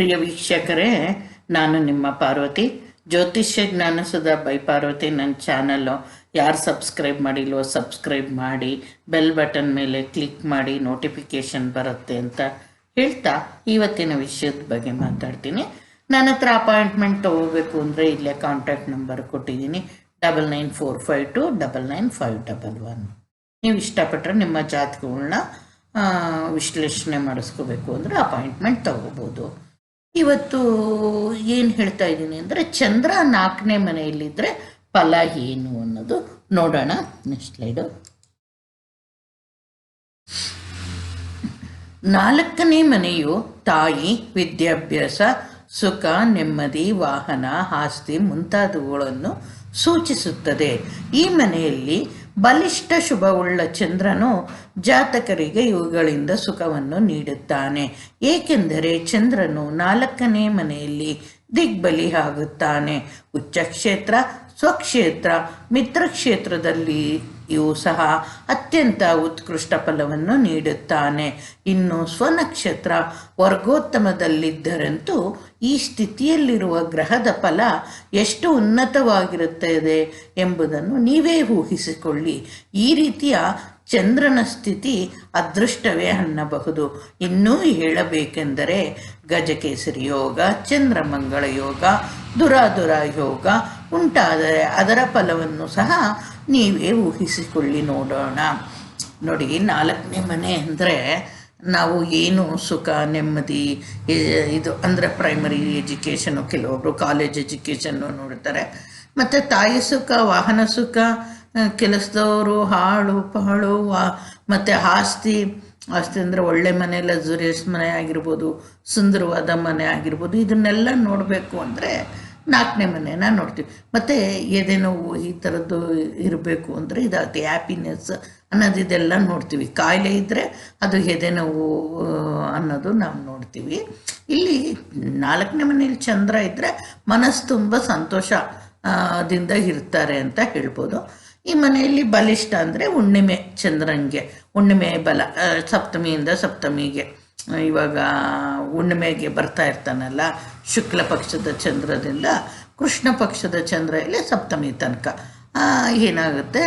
ಪ್ರಿಯ ವೀಕ್ಷಕರೇ, ನಾನು ನಿಮ್ಮ ಪಾರ್ವತಿ. ಜ್ಯೋತಿಷ್ಯ ಜ್ಞಾನಸುಧ ಬೈ ಪಾರ್ವತಿ, ನನ್ನ ಚಾನಲ್ಲು ಯಾರು ಸಬ್ಸ್ಕ್ರೈಬ್ ಮಾಡಿಲ್ವೋ ಸಬ್ಸ್ಕ್ರೈಬ್ ಮಾಡಿ, ಬೆಲ್ ಬಟನ್ ಮೇಲೆ ಕ್ಲಿಕ್ ಮಾಡಿ ನೋಟಿಫಿಕೇಷನ್ ಬರುತ್ತೆ ಅಂತ ಹೇಳ್ತಾ ಇವತ್ತಿನ ವಿಷಯದ ಬಗ್ಗೆ ಮಾತಾಡ್ತೀನಿ. ನನ್ನ ಹತ್ರ ಅಪಾಯಿಂಟ್ಮೆಂಟ್ ತಗೋಬೇಕು ಅಂದರೆ ಇಲ್ಲೇ ಕಾಂಟ್ಯಾಕ್ಟ್ ನಂಬರ್ ಕೊಟ್ಟಿದ್ದೀನಿ. Double nine four five two double nine five double one. ನೀವು ಇಷ್ಟಪಟ್ಟರೆ ನಿಮ್ಮ ಜಾತಕಗಳನ್ನ ವಿಶ್ಲೇಷಣೆ ಮಾಡಿಸ್ಕೋಬೇಕು ಅಂದರೆ ಅಪಾಯಿಂಟ್ಮೆಂಟ್ ತಗೋಬೋದು. ಇವತ್ತು ಏನು ಹೇಳ್ತಾ ಇದ್ದೀನಿ ಅಂದರೆ ಚಂದ್ರ ನಾಲ್ಕನೇ ಮನೆಯಲ್ಲಿದ್ದರೆ ಫಲ ಏನು ಅನ್ನೋದು ನೋಡೋಣ. ನೆಕ್ಸ್ಟ್ ಸ್ಲೈಡು ನಾಲ್ಕನೇ ಮನೆಯು ತಾಯಿ, ವಿದ್ಯಾಭ್ಯಾಸ, ಸುಖ, ನೆಮ್ಮದಿ, ವಾಹನ, ಆಸ್ತಿ ಮುಂತಾದವುಗಳನ್ನು ಸೂಚಿಸುತ್ತದೆ. ಈ ಮನೆಯಲ್ಲಿ ಬಲಿಷ್ಠ ಶುಭವುಳ್ಳ ಚಂದ್ರನು ಜಾತಕರಿಗೆ ಇವುಗಳಿಂದ ಸುಖವನ್ನು ನೀಡುತ್ತಾನೆ. ಏಕೆಂದರೆ ಚಂದ್ರನು ನಾಲ್ಕನೇ ಮನೆಯಲ್ಲಿ ದಿಗ್ಬಲಿ ಆಗುತ್ತಾನೆ. ಉಚ್ಚಕ್ಷೇತ್ರ, ಸ್ವಕ್ಷೇತ್ರ ಮಿತ್ರ ಇವು ಸಹ ಅತ್ಯಂತ ಉತ್ಕೃಷ್ಟ ಫಲವನ್ನು ನೀಡುತ್ತಾನೆ. ಇನ್ನು ಸ್ವನಕ್ಷತ್ರ ವರ್ಗೋತ್ತಮದಲ್ಲಿದ್ದರಂತೂ ಈ ಸ್ಥಿತಿಯಲ್ಲಿರುವ ಗ್ರಹದ ಫಲ ಎಷ್ಟು ಉನ್ನತವಾಗಿರುತ್ತದೆ ಎಂಬುದನ್ನು ನೀವೇ ಊಹಿಸಿಕೊಳ್ಳಿ. ಈ ರೀತಿಯ ಚಂದ್ರನ ಸ್ಥಿತಿ ಅದೃಷ್ಟವೇ ಅನ್ನಬಹುದು. ಇನ್ನೂ ಹೇಳಬೇಕೆಂದರೆ ಗಜಕೇಸರಿ ಯೋಗ, ಚಂದ್ರಮಂಗಳ ಯೋಗ, ದುರಾದುರ ಯೋಗ ಉಂಟಾದರೆ ಅದರ ಫಲವನ್ನು ಸಹ ನೀವೇ ಊಹಿಸಿಕೊಳ್ಳಿ ನೋಡೋಣ. ನೋಡಿ, ನಾಲ್ಕನೇ ಮನೆ ಅಂದರೆ ನಾವು ಏನು ಸುಖ, ನೆಮ್ಮದಿ ಇದು ಅಂದರೆ ಪ್ರೈಮರಿ ಎಜುಕೇಷನು ಕೆಲವೊಬ್ಬರು ಕಾಲೇಜ್ ಎಜುಕೇಷನ್ನು ನೋಡ್ತಾರೆ. ಮತ್ತು ತಾಯಿ ಸುಖ, ವಾಹನ ಸುಖ ಕೆಲಸದವರು ಹಾಳು ಪಾಳು ಮತ್ತು ಆಸ್ತಿ ಆಸ್ತಿ ಅಂದರೆ ಒಳ್ಳೆ ಮನೆ ಲಕ್ಸುರಿಯಸ್ ಮನೆ ಆಗಿರ್ಬೋದು, ಸುಂದರವಾದ ಮನೆ ಆಗಿರ್ಬೋದು, ಇದನ್ನೆಲ್ಲ ನೋಡಬೇಕು ಅಂದರೆ ನಾಲ್ಕನೇ ಮನೆನ ನೋಡ್ತೀವಿ. ಮತ್ತು ಏನೇನೋ ಈ ಥರದ್ದು ಇರಬೇಕು ಅಂದರೆ ಇದು ಅದು ಹ್ಯಾಪಿನೆಸ್ ಅನ್ನೋದು ಇದೆಲ್ಲ ನೋಡ್ತೀವಿ. ಕಾಯಿಲೆ ಇದ್ದರೆ ಅದು ಎದೆನೋವು ಅನ್ನೋದು ನಾವು ನೋಡ್ತೀವಿ. ಇಲ್ಲಿ ನಾಲ್ಕನೇ ಮನೆಯಲ್ಲಿ ಚಂದ್ರ ಇದ್ದರೆ ಮನಸ್ಸು ತುಂಬ ಸಂತೋಷದಿಂದ ಇರ್ತಾರೆ ಅಂತ ಹೇಳ್ಬೋದು. ಈ ಮನೆಯಲ್ಲಿ ಬಲಿಷ್ಠ ಅಂದರೆ ಹುಣ್ಣಿಮೆ ಚಂದ್ರನಿಗೆ, ಹುಣ್ಣಿಮೆ ಬಲ ಸಪ್ತಮಿಯಿಂದ ಸಪ್ತಮಿಗೆ. ಇವಾಗ ಹುಣ್ಣಿಮೆಗೆ ಬರ್ತಾ ಇರ್ತಾನಲ್ಲ, ಶುಕ್ಲ ಪಕ್ಷದ ಚಂದ್ರದಿಂದ ಕೃಷ್ಣ ಪಕ್ಷದ ಚಂದ್ರ ಇಲ್ಲಿ ಸಪ್ತಮಿ ತನಕ. ಏನಾಗುತ್ತೆ?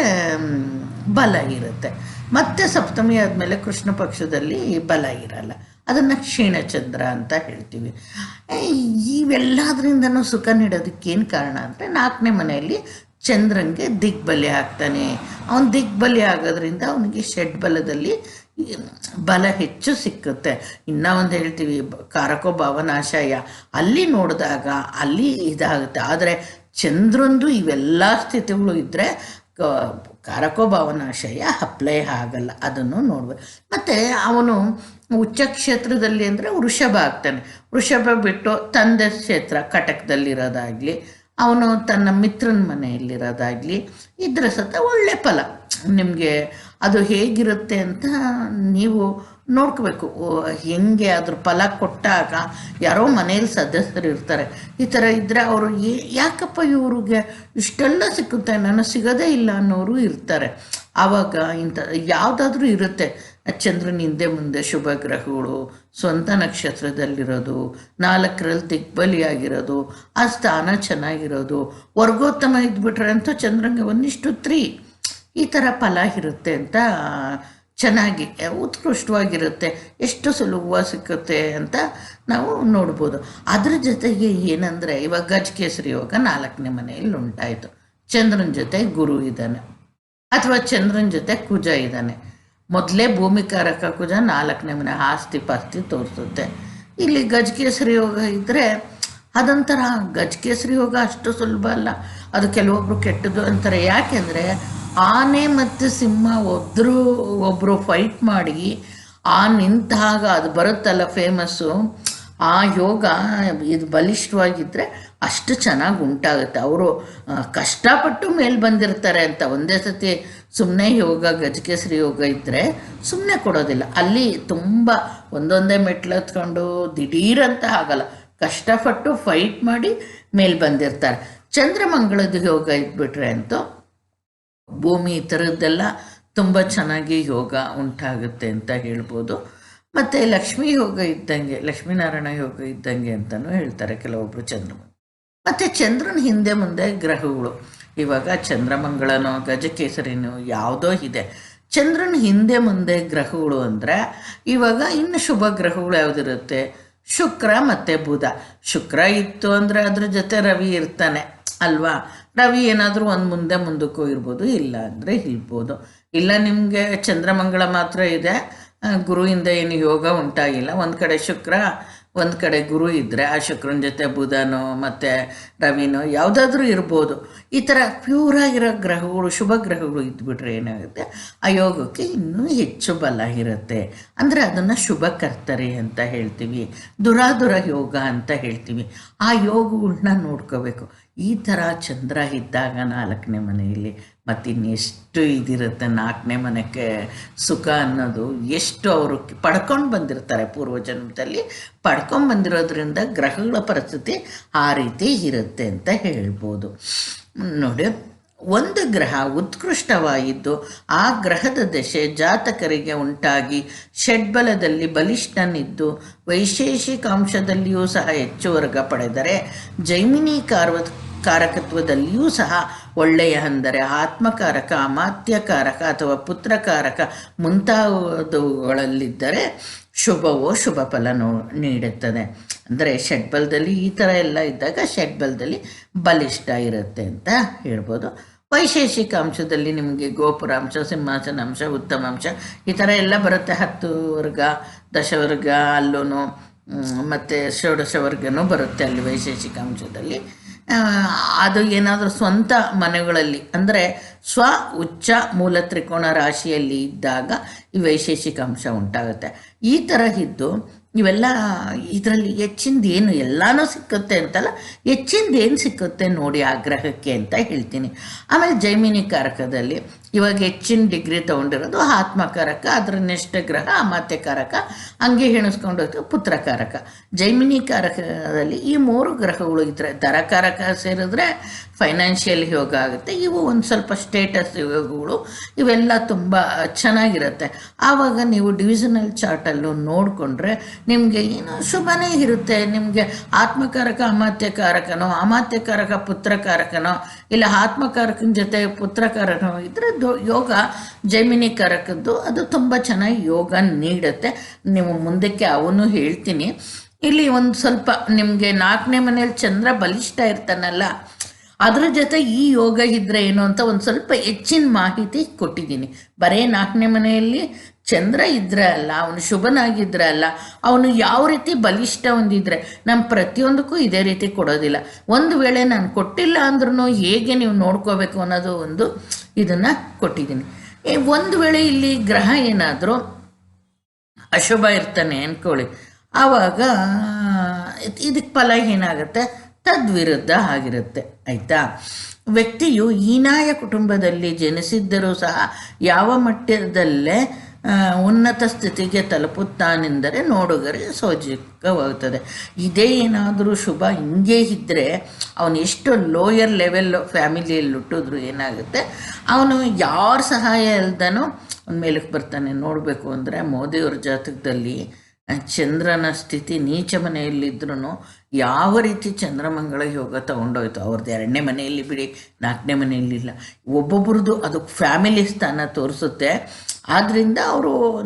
ಬಲ ಇರುತ್ತೆ. ಮತ್ತೆ ಸಪ್ತಮಿ ಆದಮೇಲೆ ಕೃಷ್ಣ ಪಕ್ಷದಲ್ಲಿ ಬಲ ಇರಲ್ಲ. ಅದನ್ನು ಕ್ಷೀಣಚಂದ್ರ ಅಂತ ಹೇಳ್ತೀವಿ. ಇವೆಲ್ಲದರಿಂದನೂ ಸುಖ ನೀಡೋದಕ್ಕೇನು ಕಾರಣ ಅಂದರೆ ನಾಲ್ಕನೇ ಮನೆಯಲ್ಲಿ ಚಂದ್ರನಿಗೆ ದಿಗ್ಬಲಿ ಆಗ್ತಾನೆ. ಅವನು ದಿಗ್ಬಲಿ ಆಗೋದ್ರಿಂದ ಅವನಿಗೆ ಷಡ್ ಬಲದಲ್ಲಿ ಬಲ ಹೆಚ್ಚು ಸಿಕ್ಕುತ್ತೆ. ಇನ್ನೂ ಒಂದು ಹೇಳ್ತೀವಿ, ಕಾರಕೋ ಭಾವನಾಶಯ. ಅಲ್ಲಿ ನೋಡಿದಾಗ, ಅಲ್ಲಿ ಇದಾಗುತ್ತೆ. ಆದರೆ ಚಂದ್ರಂದು ಇವೆಲ್ಲ ಸ್ಥಿತಿಗಳು ಇದ್ದರೆ ಕಾರಕೋ ಭಾವನಾಶಯ ಅಪ್ಲೈ ಆಗಲ್ಲ. ಅದನ್ನು ನೋಡ್ಬೇಕು. ಮತ್ತು ಅವನು ಉಚ್ಚ ಕ್ಷೇತ್ರದಲ್ಲಿ ಅಂದರೆ ವೃಷಭ ಆಗ್ತಾನೆ. ವೃಷಭ ಬಿಟ್ಟು ತಂದೆ ಕ್ಷೇತ್ರ ಕಟಕದಲ್ಲಿರೋದಾಗಲಿ ಅವನು ತನ್ನ ಮಿತ್ರನ ಮನೆಯಲ್ಲಿರೋದಾಗಲಿ ಇದ್ರ ಸತ ಒಳ್ಳೆ ಫಲ. ನಿಮಗೆ ಅದು ಹೇಗಿರುತ್ತೆ ಅಂತ ನೀವು ನೋಡ್ಕೋಬೇಕು. ಹೆಂಗೆ ಅದ್ರ ಫಲ ಕೊಟ್ಟಾಗ ಯಾರೋ ಮನೇಲಿ ಸದಸ್ಯರು ಇರ್ತಾರೆ. ಈ ಥರ ಇದ್ದರೆ ಅವರು ಏ, ಯಾಕಪ್ಪ ಇವ್ರಿಗೆ ಇಷ್ಟೆಲ್ಲ ಸಿಕ್ಕುತ್ತೆ? ನನಗೆ ಸಿಗೋದೇ ಇಲ್ಲ ಅನ್ನೋರು ಇರ್ತಾರೆ. ಆವಾಗ ಇಂಥ ಯಾವುದಾದ್ರೂ ಇರುತ್ತೆ. ಚಂದ್ರನ ಹಿಂದೆ ಮುಂದೆ ಶುಭ ಗ್ರಹಗಳು, ಸ್ವಂತ ನಕ್ಷತ್ರದಲ್ಲಿರೋದು, ನಾಲ್ಕರಲ್ಲಿ ದಿಗ್ಬಲಿಯಾಗಿರೋದು ಆ ಸ್ಥಾನ ಚೆನ್ನಾಗಿರೋದು, ವರ್ಗೋತ್ತಮ ಇದ್ಬಿಟ್ರೆ ಅಂತೂ ಚಂದ್ರನಿಗೆ ಒಂದಿಷ್ಟು ತ್ರೀ. ಈ ಥರ ಫಲ ಇರುತ್ತೆ ಅಂತ ಚೆನ್ನಾಗಿ, ಉತ್ಕೃಷ್ಟವಾಗಿರುತ್ತೆ, ಎಷ್ಟು ಸುಲಭವಾಗಿ ಸಿಕ್ಕುತ್ತೆ ಅಂತ ನಾವು ನೋಡ್ಬೋದು. ಅದ್ರ ಜೊತೆಗೆ ಏನಂದರೆ, ಇವಾಗ ಗಜಕೇಸರಿ ಯೋಗ ನಾಲ್ಕನೇ ಮನೆಯಲ್ಲಿ ಉಂಟಾಯಿತು. ಚಂದ್ರನ ಜೊತೆ ಗುರು ಇದ್ದಾನೆ. ಅಥವಾ ಚಂದ್ರನ ಜೊತೆ ಕುಜ ಇದ್ದಾನೆ. ಮೊದಲೇ ಭೂಮಿಕಾರಕ ಕುಜ ನಾಲ್ಕನೇ ಮನೆ ಆಸ್ತಿ ಪಾಸ್ತಿ ತೋರಿಸುತ್ತೆ. ಇಲ್ಲಿ ಗಜಕೇಸರಿ ಯೋಗ ಇದ್ದರೆ ಅದೊಂಥರ ಗಜಕೇಸರಿ ಯೋಗ ಅಷ್ಟು ಸುಲಭ ಅಲ್ಲ. ಅದು ಕೆಲವೊಬ್ರು ಕೆಟ್ಟದ್ದು ಅಂತಾರೆ. ಯಾಕೆಂದರೆ ಆನೆ ಮತ್ತು ಸಿಂಹ ಒಬ್ಬರು ಒಬ್ಬರು ಫೈಟ್ ಮಾಡಿ, ಆ ನಿಂತಾಗ ಅದು ಬರುತ್ತಲ್ಲ ಫೇಮಸ್ಸು ಆ ಯೋಗ ಇದು ಬಲಿಷ್ಠವಾಗಿದ್ದರೆ ಅಷ್ಟು ಚೆನ್ನಾಗಿ ಉಂಟಾಗುತ್ತೆ. ಅವರು ಕಷ್ಟಪಟ್ಟು ಮೇಲೆ ಬಂದಿರ್ತಾರೆ ಅಂತ ಒಂದೇ ಸತಿ ಸುಮ್ಮನೆ ಯೋಗ, ಗಜಕೇಸರಿ ಯೋಗ ಇದ್ದರೆ ಸುಮ್ಮನೆ ಕೊಡೋದಿಲ್ಲ. ಅಲ್ಲಿ ತುಂಬ ಒಂದೊಂದೇ ಮೆಟ್ಲು ಹತ್ಕೊಂಡು ದಿಢೀರಂತ ಆಗಲ್ಲ. ಕಷ್ಟಪಟ್ಟು ಫೈಟ್ ಮಾಡಿ ಮೇಲೆ ಬಂದಿರ್ತಾರೆ. ಚಂದ್ರಮಂಗಳದ ಯೋಗ ಇದ್ಬಿಟ್ರೆ ಅಂತೂ ಭೂಮಿ ಈ ಥರದ್ದೆಲ್ಲ ತುಂಬ ಚೆನ್ನಾಗಿ ಯೋಗ ಉಂಟಾಗುತ್ತೆ ಅಂತ ಹೇಳ್ಬೋದು. ಮತ್ತು ಲಕ್ಷ್ಮೀ ಯೋಗ ಇದ್ದಂಗೆ, ಲಕ್ಷ್ಮೀನಾರಾಯಣ ಯೋಗ ಇದ್ದಂಗೆ ಅಂತಲೂ ಹೇಳ್ತಾರೆ ಕೆಲವೊಬ್ಬರು ಚಂದ್ರ ಮತ್ತು ಚಂದ್ರನ ಹಿಂದೆ ಮುಂದೆ ಗ್ರಹಗಳು. ಇವಾಗ ಚಂದ್ರಮಂಗಳನೋ, ಗಜಕೇಸರಿನೋ ಯಾವುದೋ ಇದೆ. ಚಂದ್ರನ ಹಿಂದೆ ಮುಂದೆ ಗ್ರಹಗಳು ಅಂದರೆ, ಇವಾಗ ಇನ್ನು ಶುಭ ಗ್ರಹಗಳು ಯಾವುದಿರುತ್ತೆ? ಶುಕ್ರ ಮತ್ತು ಬುಧ. ಶುಕ್ರ ಇತ್ತು ಅಂದರೆ ಅದ್ರ ಜೊತೆ ರವಿ ಇರ್ತಾನೆ, ಅಲ್ವಾ? ರವಿ ಏನಾದರೂ ಒಂದು ಮುಂದೆ ಮುಂದಕ್ಕೂ ಇರ್ಬೋದು, ಇಲ್ಲ ಅಂದರೆ ಇಲ್ಬೋದು. ಇಲ್ಲ ನಿಮಗೆ ಚಂದ್ರಮಂಗಳ ಮಾತ್ರ ಇದೆ ಗುರುವಿಂದ ಏನು ಯೋಗ ಉಂಟಾಗಿಲ್ಲ. ಒಂದು ಕಡೆ ಶುಕ್ರ, ಒಂದು ಕಡೆ ಗುರು ಇದ್ದರೆ ಆ ಶುಕ್ರನ ಜೊತೆ ಬುಧನೋ ಮತ್ತು ರವಿನೋ ಯಾವುದಾದ್ರೂ ಇರ್ಬೋದು. ಈ ಥರ ಪ್ಯೂರ್ ಆಗಿರೋ ಗ್ರಹಗಳು, ಶುಭ ಗ್ರಹಗಳು ಇದ್ಬಿಟ್ರೆ ಏನಾಗುತ್ತೆ? ಆ ಯೋಗಕ್ಕೆ ಇನ್ನೂ ಹೆಚ್ಚು ಬಲ ಇರುತ್ತೆ. ಅಂದರೆ ಅದನ್ನು ಶುಭ ಕರ್ತರಿ ಅಂತ ಹೇಳ್ತೀವಿ. ದುರಾದುರ ಯೋಗ ಅಂತ ಹೇಳ್ತೀವಿ. ಆ ಯೋಗಗಳನ್ನ ನೋಡ್ಕೋಬೇಕು. ಈ ಥರ ಚಂದ್ರ ಇದ್ದಾಗ ನಾಲ್ಕನೇ ಮನೆಯಲ್ಲಿ ಮತ್ತಿನ್ನೆಷ್ಟು ಇದಿರುತ್ತೆ ನಾಲ್ಕನೇ ಮನೆಗೆ ಸುಖ ಅನ್ನೋದು ಎಷ್ಟು ಅವರು ಪಡ್ಕೊಂಡು ಬಂದಿರ್ತಾರೆ ಪೂರ್ವಜನ್ಮದಲ್ಲಿ ಪಡ್ಕೊಂಡು ಬಂದಿರೋದ್ರಿಂದ ಗ್ರಹಗಳ ಪರಿಸ್ಥಿತಿ ಆ ರೀತಿ ಇರುತ್ತೆ ಅಂತ ಹೇಳ್ಬೋದು. ನೋಡಿ, ಒಂದು ಗ್ರಹ ಉತ್ಕೃಷ್ಟವಾಗಿದ್ದು ಆ ಗ್ರಹದ ದಶೆ ಜಾತಕರಿಗೆ ಉಂಟಾಗಿ ಷಡ್ಬಲದಲ್ಲಿ ಬಲಿಷ್ಠನಿದ್ದು ವೈಶೇಷಿಕಾಂಶದಲ್ಲಿಯೂ ಸಹ ಹೆಚ್ಚು ವರ್ಗ ಪಡೆದರೆ ಜೈಮಿನಿ ಕಾರ್ವ, ಕಾರಕತ್ವದಲ್ಲಿಯೂ ಸಹ ಒಳ್ಳೆಯ ಅಂದರೆ ಆತ್ಮಕಾರಕ ಅಮಾತ್ಯಕಾರಕ ಅಥವಾ ಪುತ್ರಕಾರಕ ಮುಂತಾದವುಗಳಲ್ಲಿದ್ದರೆ ಶುಭವೋ ಶುಭ ಫಲ ನೀಡುತ್ತದೆ. ಅಂದರೆ ಷಡ್ಬಲದಲ್ಲಿ ಈ ಥರ ಎಲ್ಲ ಇದ್ದಾಗ ಷಡ್ಬಲದಲ್ಲಿ ಬಲಿಷ್ಠ ಇರುತ್ತೆ ಅಂತ ಹೇಳ್ಬೋದು. ವೈಶೇಷಿಕ ಅಂಶದಲ್ಲಿ ನಿಮಗೆ ಗೋಪುರ ಅಂಶ, ಸಿಂಹಾಸನ ಅಂಶ, ಉತ್ತಮ ಅಂಶ ಈ ಥರ ಎಲ್ಲ ಬರುತ್ತೆ. ಹತ್ತು ವರ್ಗ, ದಶವರ್ಗ ಅಲ್ಲೂ ಮತ್ತು ಷೋಡಶ ವರ್ಗನೂ ಬರುತ್ತೆ ಅಲ್ಲಿ ವೈಶೇಷಿಕ ಅಂಶದಲ್ಲಿ. ಅದು ಏನಾದರೂ ಸ್ವಂತ ಮನೆಗಳಲ್ಲಿ, ಅಂದರೆ ಸ್ವ ಉಚ್ಚ ಮೂಲ ತ್ರಿಕೋಣ ರಾಶಿಯಲ್ಲಿ ಇದ್ದಾಗ ಈ ವೈಶೇಷಿಕ ಅಂಶ ಉಂಟಾಗುತ್ತೆ. ಈ ಥರ ಇದ್ದು ಇವೆಲ್ಲ, ಇದರಲ್ಲಿ ಹೆಚ್ಚಿಂದ ಏನು ಎಲ್ಲನೂ ಸಿಕ್ಕುತ್ತೆ ಅಂತಲ್ಲ, ಹೆಚ್ಚಿಂದ ಏನು ಸಿಕ್ಕುತ್ತೆ ನೋಡಿ ಆಗ್ರಹಕ್ಕೆ ಅಂತ ಹೇಳ್ತೀನಿ. ಆಮೇಲೆ ಜೈಮಿನಿ ಕಾರಕದಲ್ಲಿ ಇವಾಗ ಹೆಚ್ಚಿನ ಡಿಗ್ರಿ ತೊಗೊಂಡಿರೋದು ಆತ್ಮಕಾರಕ, ಅದರ ನೆಷ್ಟ ಗ್ರಹ, ಅಮಾತ್ಯಕಾರಕ, ಹಂಗೆ ಎಣಿಸ್ಕೊಂಡು ಹೋಯ್ತು ಪುತ್ರಕಾರಕ. ಜೈಮಿನಿ ಕಾರಕದಲ್ಲಿ ಈ ಮೂರು ಗ್ರಹಗಳು ಇದ್ರೆ, ದರಕಾರಕ ಸೇರಿದ್ರೆ ಫೈನಾನ್ಷಿಯಲ್ ಯೋಗ ಆಗುತ್ತೆ, ಇವು ಒಂದು ಸ್ವಲ್ಪ ಸ್ಟೇಟಸ್ ಯೋಗಗಳು, ಇವೆಲ್ಲ ತುಂಬ ಚೆನ್ನಾಗಿರುತ್ತೆ. ಆವಾಗ ನೀವು ಡಿವಿಷನಲ್ ಚಾರ್ಟಲ್ಲೂ ನೋಡಿಕೊಂಡ್ರೆ ನಿಮಗೆ ಏನು ಶುಭನೇ ಇರುತ್ತೆ. ನಿಮಗೆ ಆತ್ಮಕಾರಕ, ಅಮಾತ್ಯಕಾರಕನೋ, ಅಮಾತ್ಯಕಾರಕ, ಪುತ್ರಕಾರಕನೋ, ಇಲ್ಲ ಆತ್ಮಕಾರಕನ ಜೊತೆ ಪುತ್ರಕಾರಕನೋ ಇದ್ರೆ ದೊ- ಯೋಗ ಜೈಮಿನಿ ಕಾರಕದ್ದು. ಅದು ತುಂಬ ಚೆನ್ನಾಗಿ ಯೋಗ ನೀಡುತ್ತೆ. ನೀವು ಮುಂದಕ್ಕೆ ಅವನು ಹೇಳ್ತೀನಿ. ಇಲ್ಲಿ ಒಂದು ಸ್ವಲ್ಪ ನಿಮಗೆ ನಾಲ್ಕನೇ ಮನೇಲಿ ಚಂದ್ರ ಬಲಿಷ್ಠ ಇರ್ತಾನಲ್ಲ, ಅದರ ಜೊತೆ ಈ ಯೋಗ ಇದ್ರೆ ಏನು ಅಂತ ಒಂದು ಸ್ವಲ್ಪ ಹೆಚ್ಚಿನ ಮಾಹಿತಿ ಕೊಟ್ಟಿದ್ದೀನಿ. ಬರೇ ನಾಲ್ಕನೇ ಮನೆಯಲ್ಲಿ ಚಂದ್ರ ಇದ್ರೆ ಅಲ್ಲ, ಅವನು ಶುಭನಾಗಿದ್ರೆ ಅಲ್ಲ, ಅವನು ಯಾವ ರೀತಿ ಬಲಿಷ್ಠ ಹೊಂದಿದ್ರೆ ನಮ್ಮ ಪ್ರತಿಯೊಂದಕ್ಕೂ ಇದೇ ರೀತಿ ಕೊಡೋದಿಲ್ಲ. ಒಂದು ವೇಳೆ ನಾನು ಕೊಟ್ಟಿಲ್ಲ ಅಂದ್ರೂ ಹೇಗೆ ನೀವು ನೋಡ್ಕೋಬೇಕು ಅನ್ನೋದು ಒಂದು ಇದನ್ನು ಕೊಟ್ಟಿದ್ದೀನಿ. ಒಂದು ವೇಳೆ ಇಲ್ಲಿ ಗ್ರಹ ಏನಾದರೂ ಅಶುಭ ಇರ್ತಾನೆ ಅನ್ಕೊಳ್ಳಿ. ಆವಾಗ ಇದಕ್ಕೆ ಫಲ ಏನಾಗುತ್ತೆ? ತದ್ವಿರುದ್ಧ ಆಗಿರುತ್ತೆ. ಆಯಿತಾ? ವ್ಯಕ್ತಿಯು ಹೀನಾಯ ಕುಟುಂಬದಲ್ಲಿ ಜನಿಸಿದ್ದರೂ ಸಹ ಯಾವ ಮಟ್ಟದಲ್ಲೇ ಉನ್ನತ ಸ್ಥಿತಿಗೆ ತಲುಪುತ್ತಾನೆಂದರೆ ನೋಡುಗರಿಗೆ ಸೌಜಿಕವಾಗುತ್ತದೆ ಇದೇ ಏನಾದರೂ ಶುಭ ಹಿಂಗೆ ಇದ್ದರೆ ಅವನು ಎಷ್ಟು ಲೋಯರ್ ಲೆವೆಲ್ ಫ್ಯಾಮಿಲಿಯಲ್ಲಿ ಹುಟ್ಟಿದ್ರು ಏನಾಗುತ್ತೆ, ಅವನು ಯಾರ ಸಹಾಯ ಇಲ್ದನೂ ಅವನ ಮೇಲಕ್ಕೆ ಬರ್ತಾನೆ. ನೋಡಬೇಕು ಅಂದರೆ ಮೋದಿಯವ್ರ ಜಾತಕದಲ್ಲಿ ಚಂದ್ರನ ಸ್ಥಿತಿ ನೀಚ ಮನೆಯಲ್ಲಿದ್ರೂ ಯಾವ ರೀತಿ ಚಂದ್ರಮಂಗಳ ಯೋಗ ತಗೊಂಡೋಯ್ತು. ಅವ್ರದ್ದು ಎರಡನೇ ಮನೆಯಲ್ಲಿ ಬಿಡಿ, ನಾಲ್ಕನೇ ಮನೆಯಲ್ಲಿಲ್ಲ ಒಬ್ಬೊಬ್ರದ್ದು ಅದು ಫ್ಯಾಮಿಲಿ ಸ್ಥಾನ ತೋರಿಸುತ್ತೆ. ಆದ್ದರಿಂದ ಅವರು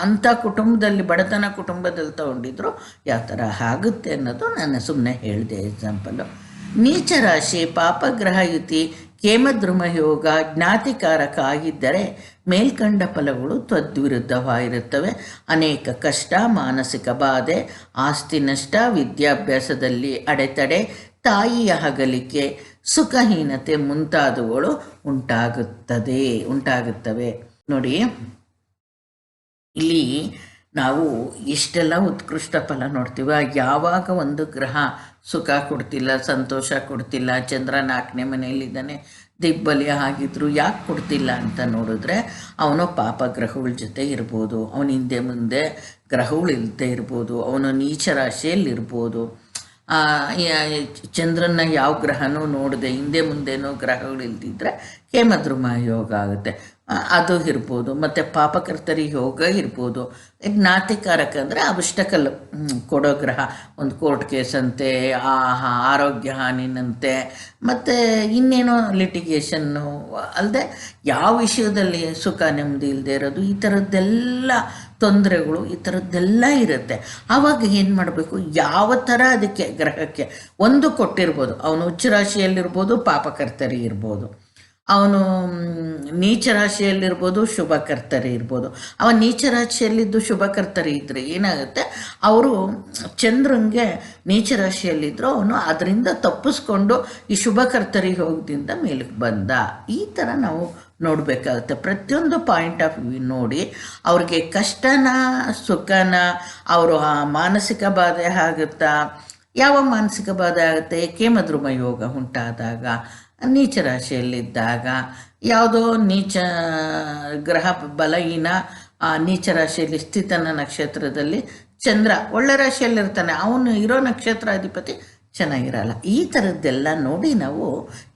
ಅಂಥ ಕುಟುಂಬದಲ್ಲಿ, ಬಡತನ ಕುಟುಂಬದಲ್ಲಿ ತಗೊಂಡಿದ್ರು. ಯಾವ ಥರ ಆಗುತ್ತೆ ಅನ್ನೋದು ನಾನು ಸುಮ್ಮನೆ ಹೇಳಿದೆ ಎಕ್ಸಾಂಪಲ್ಲು ನೀಚ ರಾಶಿ ಪಾಪಗ್ರಹ ಯುತಿ ಕೇಮದ್ರುಮ ಯೋಗ ಜ್ಞಾತಿಕಾರಕ ಆಗಿದ್ದರೆ ಮೇಲ್ಕಂಡ ಫಲಗಳು ತದ್ವಿರುದ್ಧವಾಗಿರುತ್ತವೆ. ಅನೇಕ ಕಷ್ಟ, ಮಾನಸಿಕ ಬಾಧೆ, ಆಸ್ತಿ ನಷ್ಟ, ವಿದ್ಯಾಭ್ಯಾಸದಲ್ಲಿ ಅಡೆತಡೆ, ತಾಯಿಯ ಹಗಲಿಕೆ ಸುಖಹೀನತೆ ಮುಂತಾದವುಗಳು ಉಂಟಾಗುತ್ತದೆ, ಉಂಟಾಗುತ್ತವೆ. ನೋಡಿ. ಇಲ್ಲಿ ನಾವು ಇಷ್ಟೆಲ್ಲ ಉತ್ಕೃಷ್ಟ ಫಲ ನೋಡ್ತೀವಿ. ಯಾವಾಗ ಒಂದು ಗ್ರಹ ಸುಖ ಕೊಡ್ತಿಲ್ಲ, ಸಂತೋಷ ಕೊಡ್ತಿಲ್ಲ ಚಂದ್ರ ನಾಲ್ಕನೇ ಮನೆಯಲ್ಲಿದ್ದಾನೆ, ದಿಗ್ಬಲಿಯ ಆಗಿದ್ರು ಯಾಕೆ ಕೊಡ್ತಿಲ್ಲ ಅಂತ ನೋಡಿದ್ರೆ ಅವನು ಪಾಪ ಗ್ರಹಗಳ ಜೊತೆ ಇರ್ಬೋದು, ಅವನ ಹಿಂದೆ ಮುಂದೆ ಗ್ರಹಗಳು ಇಲ್ಲದೆ ಇರ್ಬೋದು, ಅವನು ನೀಚ ರಾಶಿಯಲ್ಲಿ ಇರ್ಬೋದು. ಚಂದ್ರನ ಯಾವ ಗ್ರಹನೂ ನೋಡದೆ ಹಿಂದೆ ಮುಂದೆನೂ ಗ್ರಹಗಳು ಇಲ್ದಿದ್ರೆ ಹೇಮದ್ರುಮ ಯೋಗ ಆಗುತ್ತೆ. ಅದು ಇರ್ಬೋದು. ಮತ್ತು ಪಾಪಕರ್ತರಿ ಯೋಗ ಇರ್ಬೋದು. ಜ್ಞಾತಿಕಾರಕ ಅಂದರೆ ಅಭಿಷ್ಟಕಲ್ಲು ಹ್ಮ್, ಕೊಡೋ ಗ್ರಹ. ಒಂದು ಕೋರ್ಟ್ ಕೇಸಂತೆ ಆ ಹಾ- ಆರೋಗ್ಯ ಹಾನಿನಂತೆ. ಮತ್ತು ಇನ್ನೇನೋ ಲಿಟಿಗೇಷನ್ನು ಅಲ್ಲದೆ ಯಾವ ವಿಷಯದಲ್ಲಿ ಸುಖ ನೆಮ್ಮದಿ ಇಲ್ಲದೆ ಇರೋದು ಈ ಥರದ್ದೆಲ್ಲ ತೊಂದರೆಗಳು ಈ ಥರದ್ದೆಲ್ಲ ಇರುತ್ತೆ. ಆವಾಗ ಏನು ಮಾಡಬೇಕು? ಯಾವ ಥರ ಅದಕ್ಕೆ ಗ್ರಹಕ್ಕೆ ಒಂದು ಕೊಟ್ಟಿರ್ಬೋದು. ಅವನು ಉಚ್ಚ ರಾಶಿಯಲ್ಲಿರ್ಬೋದು ಪಾಪಕರ್ತರಿ ಇರ್ಬೋದು ಅವನು ನೀಚ ರಾಶಿಯಲ್ಲಿರ್ಬೋದು ಶುಭಕರ್ತರಿ ಇರ್ಬೋದು. ಅವ ನೀಚ ರಾಶಿಯಲ್ಲಿದ್ದು ಶುಭಕರ್ತರಿ ಏನಾಗುತ್ತೆ? ಅವರು ಚಂದ್ರಂಗೆ ನೀಚ ರಾಶಿಯಲ್ಲಿದ್ದರು ಅವನು ಅದರಿಂದ ತಪ್ಪಿಸ್ಕೊಂಡು ಈ ಶುಭಕರ್ತರಿಗೆ ಹೋಗದಿಂದ ಮೇಲಕ್ಕೆ ಬಂದ. ಈ ಥರ ನಾವು ನೋಡಬೇಕಾಗುತ್ತೆ. ಪ್ರತಿಯೊಂದು ಪಾಯಿಂಟ್ ಆಫ್ ವ್ಯೂ ನೋಡಿ, ಅವ್ರಿಗೆ ಕಷ್ಟನ, ಸುಖನ, ಅವರು ಮಾನಸಿಕ ಬಾಧೆ ಆಗುತ್ತಾ? ಯಾವ ಮಾನಸಿಕ ಬಾಧೆ ಆಗುತ್ತೆ? ಕೇಮದ್ರುಮ ಯೋಗ ಉಂಟಾದಾಗ? ನೀಚ ರಾಶಿಯಲ್ಲಿದ್ದಾಗ ಯಾವುದೋ ನೀಚ ಗ್ರಹ ಬಲಹೀನ, ಆ ನೀಚ ರಾಶಿಯಲ್ಲಿ ಸ್ಥಿತನ ನಕ್ಷತ್ರದಲ್ಲಿ ಚಂದ್ರ ಒಳ್ಳೆ ರಾಶಿಯಲ್ಲಿರ್ತಾನೆ. ಅವನು ಇರೋ ನಕ್ಷತ್ರಾಧಿಪತಿ ಚೆನ್ನಾಗಿರಲ್ಲ. ಈ ಥರದ್ದೆಲ್ಲ ನೋಡಿ ನಾವು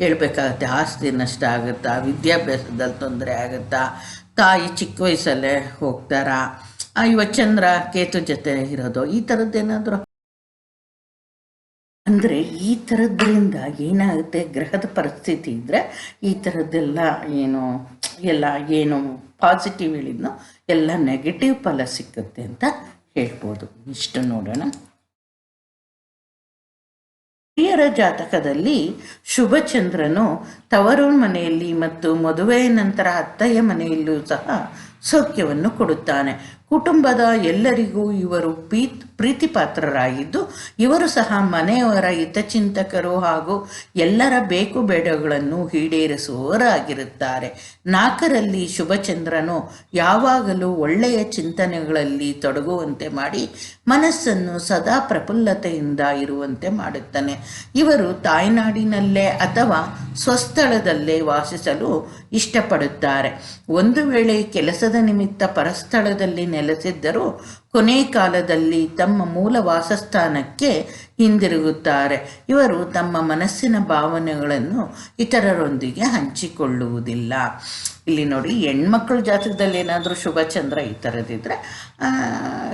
ಹೇಳ್ಬೇಕಾಗತ್ತೆ, ಆಸ್ತಿ ನಷ್ಟ ಆಗುತ್ತಾ, ವಿದ್ಯಾಭ್ಯಾಸದಲ್ಲಿ ತೊಂದರೆ ಆಗುತ್ತಾ, ತಾಯಿ ಚಿಕ್ಕ ವಯಸ್ಸಲ್ಲೇ ಹೋಗ್ತಾರಾ ಇವ ಚಂದ್ರ ಕೇತು ಜೊತೆ ಇರೋದು, ಈ ಥರದ್ದೇನಾದರೂ ಅಂದರೆ ಈ ಥರದ್ರಿಂದ ಏನಾಗುತ್ತೆ? ಗ್ರಹದ ಪರಿಸ್ಥಿತಿ ಇದ್ದರೆ ಈ ಥರದ್ದೆಲ್ಲ ಏನು, ಎಲ್ಲ ಏನು ಪಾಸಿಟಿವ್ ಹೇಳಿದ್ನೋ, ಎಲ್ಲ ನೆಗೆಟಿವ್ ಫಲ ಸಿಕ್ಕುತ್ತೆ ಅಂತ ಹೇಳ್ಬೋದು. ಇಷ್ಟು ನೋಡೋಣ. ಹಿರಿಯರ ಜಾತಕದಲ್ಲಿ ಶುಭಚಂದ್ರನು ತವರು ಮನೆಯಲ್ಲಿ ಮತ್ತು ಮದುವೆಯ ನಂತರ ಅತ್ತೆಯ ಮನೆಯಲ್ಲೂ ಸಹ ಸೌಖ್ಯವನ್ನು ಕೊಡುತ್ತಾನೆ. ಕುಟುಂಬದ ಎಲ್ಲರಿಗೂ ಇವರು ಪ್ರೀತ್ ಪ್ರೀತಿಪಾತ್ರರಾಗಿದ್ದು, ಇವರು ಸಹ ಮನೆಯವರ ಹಿತಚಿಂತಕರು ಹಾಗೂ ಎಲ್ಲರ ಬೇಕು ಬೇಡಗಳನ್ನು ಈಡೇರಿಸುವವರಾಗಿರುತ್ತಾರೆ. ನಾಲ್ಕರಲ್ಲಿ ಶುಭಚಂದ್ರನು ಯಾವಾಗಲೂ ಒಳ್ಳೆಯ ಚಿಂತನೆಗಳಲ್ಲಿ ತೊಡಗುವಂತೆ ಮಾಡಿ, ಮನಸ್ಸನ್ನು ಸದಾ ಪ್ರಫುಲ್ಲತೆಯಿಂದ ಇರುವಂತೆ ಮಾಡುತ್ತಾನೆ. ಇವರು ತಾಯ್ನಾಡಿನಲ್ಲೇ ಅಥವಾ ಸ್ವಸ್ಥಳದಲ್ಲೇ ವಾಸಿಸಲು ಇಷ್ಟಪಡುತ್ತಾರೆ. ಒಂದು ವೇಳೆ ಕೆಲಸದ ನಿಮಿತ್ತ ಪರಸ್ಥಳದಲ್ಲಿ ನೆಲೆಸಿದ್ದರೂ ಕೊನೆ ಕಾಲದಲ್ಲಿ ತಮ್ಮ ಮೂಲ ವಾಸಸ್ಥಾನಕ್ಕೆ ಹಿಂದಿರುಗುತ್ತಾರೆ. ಇವರು ತಮ್ಮ ಮನಸ್ಸಿನ ಭಾವನೆಗಳನ್ನು ಇತರರೊಂದಿಗೆ ಹಂಚಿಕೊಳ್ಳುವುದಿಲ್ಲ. ಇಲ್ಲಿ ನೋಡಿ, ಹೆಣ್ಮಕ್ಳ ಜಾತಕದಲ್ಲಿ ಏನಾದರೂ ಶುಭಚಂದ್ರ ಈ ಥರದಿದ್ರೆ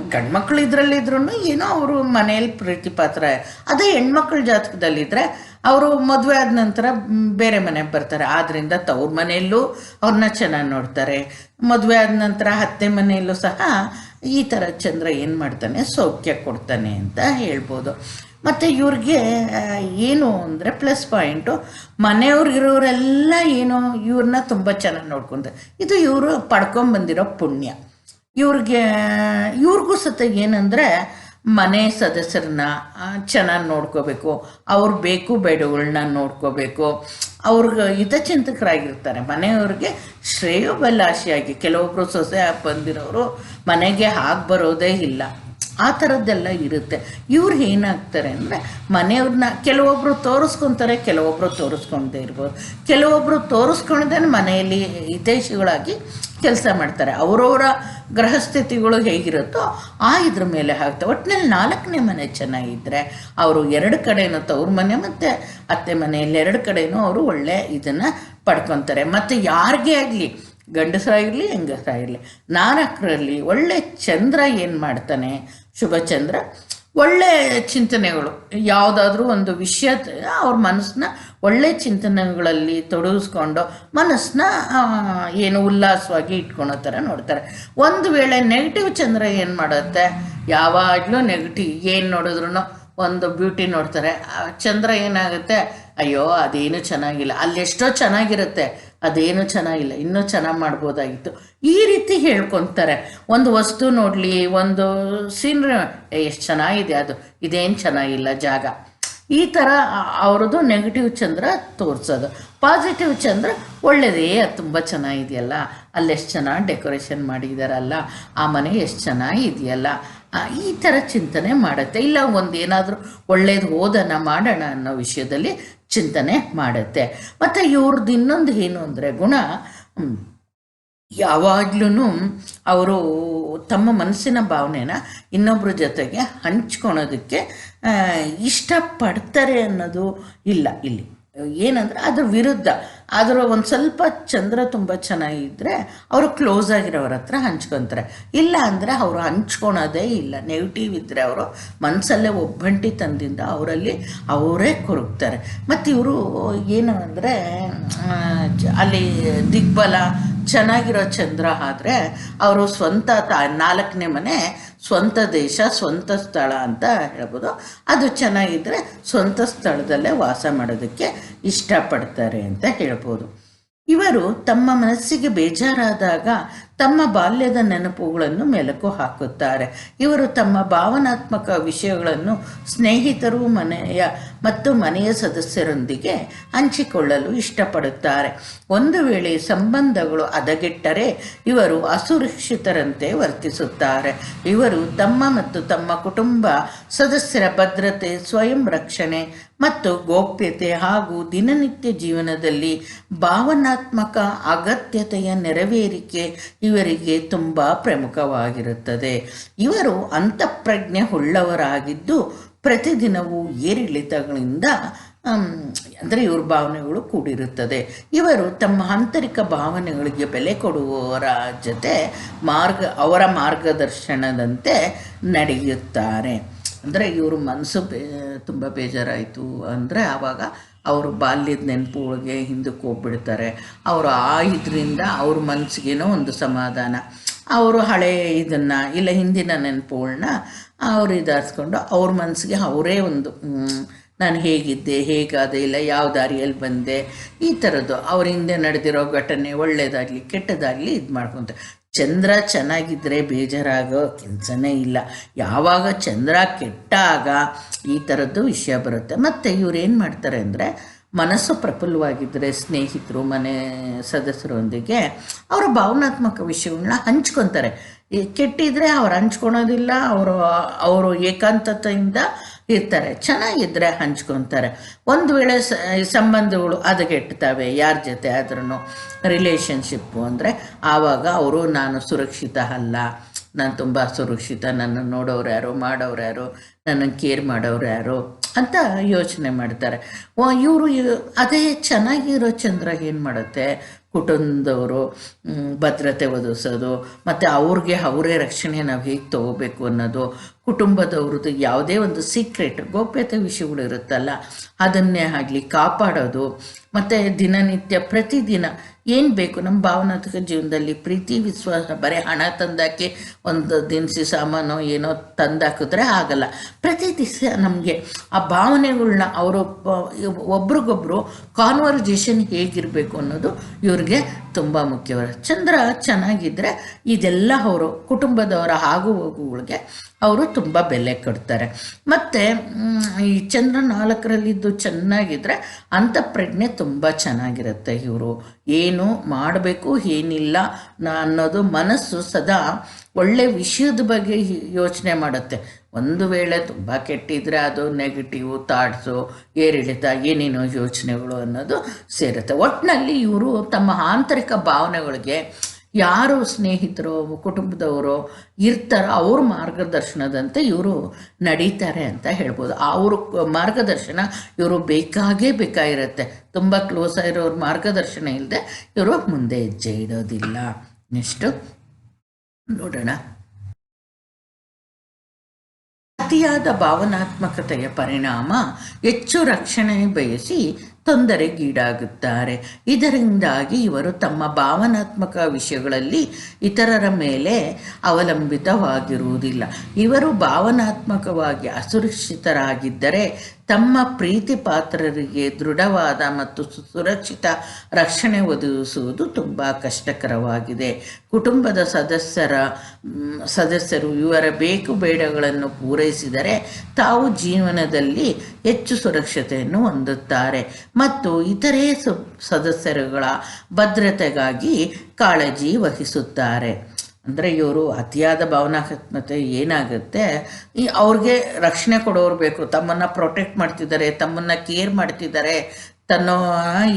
ಗಂಡ್ಮಕ್ಳು ಇದರಲ್ಲಿದ್ರೂ ಏನೋ ಅವರು ಮನೆಯಲ್ಲಿ ಪ್ರೀತಿ ಪಾತ್ರ ಅದೇ ಹೆಣ್ಮಕ್ಳ ಜಾತಕದಲ್ಲಿದ್ದರೆ ಅವರು ಮದುವೆ ಆದ ನಂತರ ಬೇರೆ ಮನೆಗೆ ಬರ್ತಾರೆ. ಆದ್ದರಿಂದ ತವ್ರ ಮನೆಯಲ್ಲೂ ಅವ್ರನ್ನ ಚೆನ್ನಾಗಿ ನೋಡ್ತಾರೆ. ಮದುವೆ ಆದ ನಂತರ ಅತ್ತೆ ಮನೆಯಲ್ಲೂ ಸಹ ಈ ಥರ ಚಂದ್ರ ಏನು ಮಾಡ್ತಾನೆ? ಸೌಖ್ಯ ಕೊಡ್ತಾನೆ ಅಂತ ಹೇಳ್ಬೋದು. ಮತ್ತು ಇವ್ರಿಗೆ ಏನು ಅಂದರೆ ಪ್ಲಸ್ ಪಾಯಿಂಟು ಮನೆಯವ್ರಿಗಿರೋರೆಲ್ಲ ಏನು ಇವ್ರನ್ನ ತುಂಬ ಚೆನ್ನಾಗಿ ನೋಡ್ಕೊಂತ ಇದು ಇವರು ಪಡ್ಕೊಂಬಂದಿರೋ ಪುಣ್ಯ. ಇವ್ರಿಗೆ ಇವ್ರಿಗೂ ಸತ ಏನಂದರೆ ಮನೆ ಸದಸ್ಯರನ್ನ ಚೆನ್ನಾಗಿ ನೋಡ್ಕೋಬೇಕು. ಅವ್ರ ಬೇಕು ಬೇಡಗಳನ್ನ ನೋಡ್ಕೋಬೇಕು. ಅವ್ರಿಗೆ ಹಿತಚಿಂತಕರಾಗಿರ್ತಾರೆ ಮನೆಯವ್ರಿಗೆ ಶ್ರೇಯೋಬಲಾಶಿಯಾಗಿ ಕೆಲವೊಬ್ಬರು ಸೊಸೆ ಆಗಿ ಬಂದಿರೋರು ಮನೆಗೆ ಹಾಗೆ ಬರೋದೇ ಇಲ್ಲ. ಆ ಥರದ್ದೆಲ್ಲ ಇರುತ್ತೆ. ಇವ್ರು ಏನಾಗ್ತಾರೆ ಅಂದರೆ ಮನೆಯವ್ರನ್ನ ಕೆಲವೊಬ್ಬರು ತೋರಿಸ್ಕೊತಾರೆ ಕೆಲವೊಬ್ಬರು ತೋರಿಸ್ಕೊಳ್ದೇ ಇರ್ಬೋದು. ಕೆಲವೊಬ್ಬರು ತೋರಿಸ್ಕೊಳ್ದೇ ಮನೆಯಲ್ಲಿ ಹಿತೈಷಿಗಳಾಗಿ ಕೆಲಸ ಮಾಡ್ತಾರೆ. ಅವರವರ ಗ್ರಹಸ್ಥಿತಿಗಳು ಹೇಗಿರುತ್ತೋ ಆ ಇದ್ರ ಮೇಲೆ ಆಗುತ್ತೆ ಒಟ್ಟಿನಲ್ಲಿ ನಾಲ್ಕನೇ ಮನೆ ಚೆನ್ನಾಗಿದ್ದರೆ ಅವರು ಎರಡು ಕಡೆಯೂ ತವ್ರ ಮನೆ ಮತ್ತು ಅತ್ತೆ ಮನೆಯಲ್ಲಿ ಎರಡು ಕಡೆಯೂ ಅವರು ಒಳ್ಳೆ ಇದನ್ನು ಪಡ್ಕೊತಾರೆ. ಮತ್ತು ಯಾರಿಗೆ ಆಗಲಿ? ಗಂಡಸರಾಗಿರಲಿ ಹೆಂಗಸರಾಗಿರಲಿ ನಾಲ್ಕರಲ್ಲಿ ಒಳ್ಳೆ ಚಂದ್ರ ಏನು ಮಾಡ್ತಾನೆ? ಶುಭಚಂದ್ರ. ಒಳ್ಳೆ ಚಿಂತನೆಗಳು, ಯಾವುದಾದ್ರೂ ಒಂದು ವಿಷಯ ಅವ್ರ ಮನಸ್ಸನ್ನ ಒಳ್ಳೆ ಚಿಂತನೆಗಳಲ್ಲಿ ತೊಡಗಿಸ್ಕೊಂಡು ಮನಸ್ಸನ್ನ ಏನು ಉಲ್ಲಾಸವಾಗಿ ಇಟ್ಕೊಳೋ ಥರ ನೋಡ್ತಾರೆ. ಒಂದು ವೇಳೆ ನೆಗೆಟಿವ್ ಚಂದ್ರ ಏನು ಮಾಡುತ್ತೆ? ಯಾವಾಗಲೂ ನೆಗೆಟಿವ್ ಏನು ನೋಡಿದ್ರು ಒಂದು ಬ್ಯೂಟಿ ನೋಡ್ತಾರೆ. ಚಂದ್ರ ಏನಾಗುತ್ತೆ? ಅಯ್ಯೋ, ಅದೇನು ಚೆನ್ನಾಗಿಲ್ಲ. ಅಲ್ಲಿ ಎಷ್ಟೋ ಚೆನ್ನಾಗಿರುತ್ತೆ. ಅದೇನು ಚೆನ್ನಾಗಿಲ್ಲ, ಇನ್ನೂ ಚೆನ್ನಾಗಿ ಮಾಡ್ಬೋದಾಗಿತ್ತು. ಈ ರೀತಿ ಹೇಳ್ಕೊತಾರೆ. ಒಂದು ವಸ್ತು ನೋಡಲಿ, ಒಂದು ಸೀನ್ರಿ ಎಷ್ಟು ಚೆನ್ನಾಗಿದೆ ಅದು, ಇದೇನು ಚೆನ್ನಾಗಿಲ್ಲ ಜಾಗ. ಈ ಥರ ಅವ್ರದ್ದು ನೆಗೆಟಿವ್ ಚಂದ್ರ ತೋರಿಸೋದು. ಪಾಸಿಟಿವ್ ಚಂದ್ರ ಒಳ್ಳೆಯದೇ ಅದು ತುಂಬ ಚೆನ್ನಾಗಿದೆಯಲ್ಲ. ಅಲ್ಲಿ ಎಷ್ಟು ಚೆನ್ನಾಗಿ ಡೆಕೋರೇಷನ್ ಮಾಡಿದಾರಲ್ಲ, ಆ ಮನೆ ಎಷ್ಟು ಚೆನ್ನಾಗಿದೆಯಲ್ಲ. ಈ ಥರ ಚಿಂತನೆ ಮಾಡುತ್ತೆ. ಇಲ್ಲ ಒಂದು ಏನಾದರೂ ಒಳ್ಳೇದು ಓದೋಣ ಮಾಡೋಣ ಅನ್ನೋ ವಿಷಯದಲ್ಲಿ ಚಿಂತನೆ ಮಾಡುತ್ತೆ. ಮತ್ತು ಇವ್ರದ್ದು ಇನ್ನೊಂದು ಏನು ಅಂದರೆ ಗುಣ ಯಾವಾಗ್ಲೂ ಅವರು ತಮ್ಮ ಮನಸ್ಸಿನ ಭಾವನೆನ ಇನ್ನೊಬ್ಬರ ಜೊತೆಗೆ ಹಂಚ್ಕೊಳೋದಕ್ಕೆ ಇಷ್ಟಪಡ್ತಾರೆ ಅನ್ನೋದು ಇಲ್ಲ ಇಲ್ಲಿ. ಏನಂದ್ರೆ ಅದ್ರ ವಿರುದ್ಧ. ಅದರ ಒಂದು ಸ್ವಲ್ಪ ಚಂದ್ರ ತುಂಬ ಚೆನ್ನಾಗಿದ್ದರೆ ಅವರು ಕ್ಲೋಸ್ ಆಗಿರೋರ ಹತ್ರ ಹಂಚ್ಕೊತಾರೆ. ಇಲ್ಲ ಅಂದರೆ ಅವರು ಹಂಚ್ಕೊಳೋದೇ ಇಲ್ಲ. ನೆಗೆಟಿವ್ ಇದ್ದರೆ ಅವರು ಮನಸ್ಸಲ್ಲೇ ಒಬ್ಬಂಟಿತನದಿಂದ ಅವರಲ್ಲಿ ಅವರೇ ಕೊರಗ್ತಾರೆ. ಮತ್ತು ಇವರು ಏನು ಅಂದರೆ ಅಲ್ಲಿ ದಿಗ್ಬಲ ಚೆನ್ನಾಗಿರೋ ಚಂದ್ರ ಆದರೆ ಅವರು ಸ್ವಂತ ತಾ ನಾಲ್ಕನೇ ಮನೆ ಸ್ವಂತ ದೇಶ, ಸ್ವಂತ ಸ್ಥಳ ಅಂತ ಹೇಳ್ಬೋದು. ಅದು ಚೆನ್ನಾಗಿದ್ದರೆ ಸ್ವಂತ ಸ್ಥಳದಲ್ಲೇ ವಾಸ ಮಾಡೋದಕ್ಕೆ ಇಷ್ಟಪಡ್ತಾರೆ ಅಂತ ಹೇಳ್ಬೋದು. ಇವರು ತಮ್ಮ ಮನಸ್ಸಿಗೆ ಬೇಜಾರಾದಾಗ ತಮ್ಮ ಬಾಲ್ಯದ ನೆನಪುಗಳನ್ನು ಮೆಲುಕು ಹಾಕುತ್ತಾರೆ. ಇವರು ತಮ್ಮ ಭಾವನಾತ್ಮಕ ವಿಷಯಗಳನ್ನು ಸ್ನೇಹಿತರು, ಮನೆಯ ಮತ್ತು ಮನೆಯ ಸದಸ್ಯರೊಂದಿಗೆ ಹಂಚಿಕೊಳ್ಳಲು ಇಷ್ಟಪಡುತ್ತಾರೆ. ಒಂದು ವೇಳೆ ಸಂಬಂಧಗಳು ಹದಗೆಟ್ಟರೆ ಇವರು ಅಸುರಕ್ಷಿತರಂತೆ ವರ್ತಿಸುತ್ತಾರೆ. ಇವರು ತಮ್ಮ ಮತ್ತು ತಮ್ಮ ಕುಟುಂಬ ಸದಸ್ಯರ ಭದ್ರತೆ, ಸ್ವಯಂ ರಕ್ಷಣೆ ಮತ್ತು ಗೋಪ್ಯತೆ ಹಾಗೂ ದಿನನಿತ್ಯ ಜೀವನದಲ್ಲಿ ಭಾವನಾತ್ಮಕ ಅಗತ್ಯತೆಯ ನೆರವೇರಿಕೆ ಇವರಿಗೆ ತುಂಬ ಪ್ರಮುಖವಾಗಿರುತ್ತದೆ. ಇವರು ಅಂತಃಪ್ರಜ್ಞೆ ಉಳ್ಳವರಾಗಿದ್ದು ಪ್ರತಿದಿನವೂ ಏರಿಳಿತಗಳಿಂದ ಅಂದರೆ ಇವ್ರ ಭಾವನೆಗಳು ಕೂಡಿರುತ್ತದೆ. ಇವರು ತಮ್ಮ ಆಂತರಿಕ ಭಾವನೆಗಳಿಗೆ ಬೆಲೆ ಕೊಡುವವರ ಜೊತೆ ಮಾರ್ಗ, ಅವರ ಮಾರ್ಗದರ್ಶನದಂತೆ ನಡೆಯುತ್ತಾರೆ. ಅಂದರೆ ಇವರು ಮನಸ್ಸು ಬೇ, ತುಂಬ ಬೇಜಾರಾಯಿತು ಅಂದರೆ ಆವಾಗ ಅವರು ಬಾಲ್ಯದ ನೆನಪುಗಳಿಗೆ ಹಿಂದಕ್ಕೆ ಹೋಗ್ಬಿಡ್ತಾರೆ. ಅವರು ಆ ಇದರಿಂದ ಅವ್ರ ಮನಸ್ಸಿಗೇನೋ ಒಂದು ಸಮಾಧಾನ. ಅವರು ಹಳೆ ಇದನ್ನು ಇಲ್ಲ ಹಿಂದಿನ ನೆನಪುಗಳನ್ನ ಅವ್ರು ಇದಾರಿಸ್ಕೊಂಡು ಅವ್ರ ಮನಸ್ಸಿಗೆ ಅವರೇ ಒಂದು ನಾನು ಹೇಗಿದ್ದೆ, ಹೇಗಾದೆ, ಇಲ್ಲ ಯಾವ ದಾರಿಯಲ್ಲಿ ಬಂದೆ, ಈ ಥರದ್ದು ಅವ್ರ ಹಿಂದೆ ನಡೆದಿರೋ ಘಟನೆ ಒಳ್ಳೆಯದಾಗಲಿ ಕೆಟ್ಟದಾಗಲಿ ಇದು ಮಾಡ್ಕೊತಾರೆ ಚಂದ್ರ ಚೆನ್ನಾಗಿದ್ದರೆ ಬೇಜಾರಾಗೋ ಕೆಲಸನೇ ಇಲ್ಲ. ಯಾವಾಗ ಚಂದ್ರ ಕೆಟ್ಟಾಗ ಈ ಥರದ್ದು ವಿಷಯ ಬರುತ್ತೆ. ಮತ್ತು ಏನು ಮಾಡ್ತಾರೆ ಅಂದರೆ ಮನಸ್ಸು ಪ್ರಫುಲ್ಲವಾಗಿದ್ದರೆ ಸ್ನೇಹಿತರು, ಮನೆ ಸದಸ್ಯರೊಂದಿಗೆ ಅವರ ಭಾವನಾತ್ಮಕ ವಿಷಯಗಳನ್ನ ಹಂಚ್ಕೊತಾರೆ. ಕೆಟ್ಟಿದ್ರೆ ಅವ್ರು ಹಂಚ್ಕೊಳೋದಿಲ್ಲ, ಅವರು ಅವರು ಏಕಾಂತತೆಯಿಂದ ಇರ್ತಾರೆ ಚೆನ್ನಾಗಿದ್ದರೆ ಹಂಚ್ಕೊತಾರೆ. ಒಂದು ವೇಳೆ ಸಂಬಂಧಗಳು ಹದಗೆಡ್ತವೆ ಯಾರ ಜೊತೆ ಆದ್ರೂ ರಿಲೇಷನ್ಶಿಪ್ಪು ಅಂದರೆ ಆವಾಗ ಅವರು, ನಾನು ಸುರಕ್ಷಿತ ಅಲ್ಲ, ನಾನು ತುಂಬ ಸುರಕ್ಷಿತ ನನ್ನ ನೋಡೋರು ಯಾರು, ಮಾಡೋರು ಯಾರು, ನನ್ನನ್ನು ಕೇರ್ ಮಾಡೋರು ಯಾರು ಅಂತ ಯೋಚನೆ ಮಾಡ್ತಾರೆ. ಇವರು ಅದೇ ಚೆನ್ನಾಗಿರೋ ಚಂದ್ರ ಏನು ಮಾಡುತ್ತೆ? ಕುಟುಂಬದವರು ಭದ್ರತೆ ಒದಗಿಸೋದು, ಮತ್ತು ಅವ್ರಿಗೆ ಅವರೇ ರಕ್ಷಣೆ ನಾವು ಹೇಗೆ ತಗೋಬೇಕು ಅನ್ನೋದು, ಕುಟುಂಬದವ್ರದ್ದು ಯಾವುದೇ ಒಂದು ಸೀಕ್ರೆಟ್ ಗೋಪ್ಯತೆ ವಿಷಯಗಳು ಇರುತ್ತಲ್ಲ, ಅದನ್ನೇ ಆಗಲಿ ಕಾಪಾಡೋದು ಮತ್ತು ದಿನನಿತ್ಯ, ಪ್ರತಿದಿನ ಏನು ಬೇಕು? ನಮ್ಮ ಭಾವನಾತ್ಮಕ ಜೀವನದಲ್ಲಿ ಪ್ರೀತಿ, ವಿಶ್ವಾಸ, ಬರೀ ಹಣ ತಂದಾಕಿ ಒಂದು ದಿನಸಿ ಸಾಮಾನು ಏನೋ ತಂದಾಕಿದ್ರೆ ಆಗಲ್ಲ. ಪ್ರತಿ ದಿವಸ ನಮಗೆ ಆ ಭಾವನೆಗಳನ್ನ ಅವರು ಒಬ್ರಿಗೊಬ್ರು ಕಾನ್ವರ್ಜೇಷನ್ ಹೇಗಿರಬೇಕು ಅನ್ನೋದು ಇವ್ರಿಗೆ ತುಂಬ ಮುಖ್ಯವಾದ ಚಂದ್ರ ಚೆನ್ನಾಗಿದ್ದರೆ ಇದೆಲ್ಲ ಅವರು ಕುಟುಂಬದವರ ಆಗು ಹೋಗುಗಳಿಗೆ ಅವರು ತುಂಬ ಬೆಲೆ ಕೊಡ್ತಾರೆ. ಮತ್ತು ಈ ಚಂದ್ರ ನಾಲ್ಕರಲ್ಲಿದ್ದು ಚೆನ್ನಾಗಿದ್ದರೆ ಅಂತಃಪ್ರಜ್ಞೆ ತುಂಬ ಚೆನ್ನಾಗಿರುತ್ತೆ ಇವರು. ಏನು ಮಾಡಬೇಕು, ಏನಿಲ್ಲ ಅನ್ನೋದು ಮನಸ್ಸು ಸದಾ ಒಳ್ಳೆ ವಿಷಯದ ಬಗ್ಗೆ ಯೋಚನೆ ಮಾಡುತ್ತೆ. ಒಂದು ವೇಳೆ ತುಂಬ ಕೆಟ್ಟಿದ್ರೆ ಅದು ನೆಗೆಟಿವ್ ಥಾಟ್ಸು ಏರಿಳಿತ, ಏನೇನೋ ಯೋಚನೆಗಳು ಅನ್ನೋದು ಸೇರುತ್ತೆ. ಒಟ್ಟಿನಲ್ಲಿ ಇವರು ತಮ್ಮ ಆಂತರಿಕ ಭಾವನೆಗಳಿಗೆ ಯಾರು ಸ್ನೇಹಿತರು ಕುಟುಂಬದವರು ಇರ್ತಾರೋ, ಅವ್ರ ಮಾರ್ಗದರ್ಶನದಂತೆ ಇವರು ನಡೀತಾರೆ ಅಂತ ಹೇಳ್ಬೋದು. ಅವ್ರ ಮಾರ್ಗದರ್ಶನ ಇವರು ಬೇಕಾಗೇ ಬೇಕಾಗಿರುತ್ತೆ. ತುಂಬ ಕ್ಲೋಸ್ ಆಗಿರೋರ ಮಾರ್ಗದರ್ಶನ ಇಲ್ಲದೆ ಇವರು ಮುಂದೆ ಹೆಜ್ಜೆ ಇಡೋದಿಲ್ಲ. ನೆಕ್ಸ್ಟು ನೋಡೋಣ. ಅತಿಯಾದ ಭಾವನಾತ್ಮಕತೆಯ ಪರಿಣಾಮ ಹೆಚ್ಚು ರಕ್ಷಣೆ ಬಯಸಿ ತೊಂದರೆಗೀಡಾಗುತ್ತಾರೆ. ಇದರಿಂದಾಗಿ ಇವರು ತಮ್ಮ ಭಾವನಾತ್ಮಕ ವಿಷಯಗಳಲ್ಲಿ ಇತರರ ಮೇಲೆ ಅವಲಂಬಿತವಾಗಿರುವುದಿಲ್ಲ. ಇವರು ಭಾವನಾತ್ಮಕವಾಗಿ ಅಸುರಕ್ಷಿತರಾಗಿದ್ದರೆ ತಮ್ಮ ಪ್ರೀತಿ ಪಾತ್ರರಿಗೆ ದೃಢವಾದ ಮತ್ತು ಸುರಕ್ಷಿತ ರಕ್ಷಣೆ ಒದಗಿಸುವುದು ತುಂಬ ಕಷ್ಟಕರವಾಗಿದೆ. ಕುಟುಂಬದ ಸದಸ್ಯರ ಸದಸ್ಯರು ಇವರ ಬೇಕು ಬೇಡಗಳನ್ನು ಪೂರೈಸಿದರೆ ತಾವು ಜೀವನದಲ್ಲಿ ಹೆಚ್ಚು ಸುರಕ್ಷತೆಯನ್ನು ಹೊಂದುತ್ತಾರೆ ಮತ್ತು ಇತರೆ ಸದಸ್ಯರುಗಳ ಭದ್ರತೆಗಾಗಿ ಕಾಳಜಿ ವಹಿಸುತ್ತಾರೆ. ಅಂದರೆ ಇವರು ಅತಿಯಾದ ಭಾವನಾತ್ಮಕತೆ ಏನಾಗುತ್ತೆ, ಈ ಅವ್ರಿಗೆ ರಕ್ಷಣೆ ಕೊಡೋರು ಬೇಕು, ತಮ್ಮನ್ನು ಪ್ರೊಟೆಕ್ಟ್ ಮಾಡ್ತಿದ್ದಾರೆ, ತಮ್ಮನ್ನು ಕೇರ್ ಮಾಡ್ತಿದ್ದಾರೆ ತನ್ನ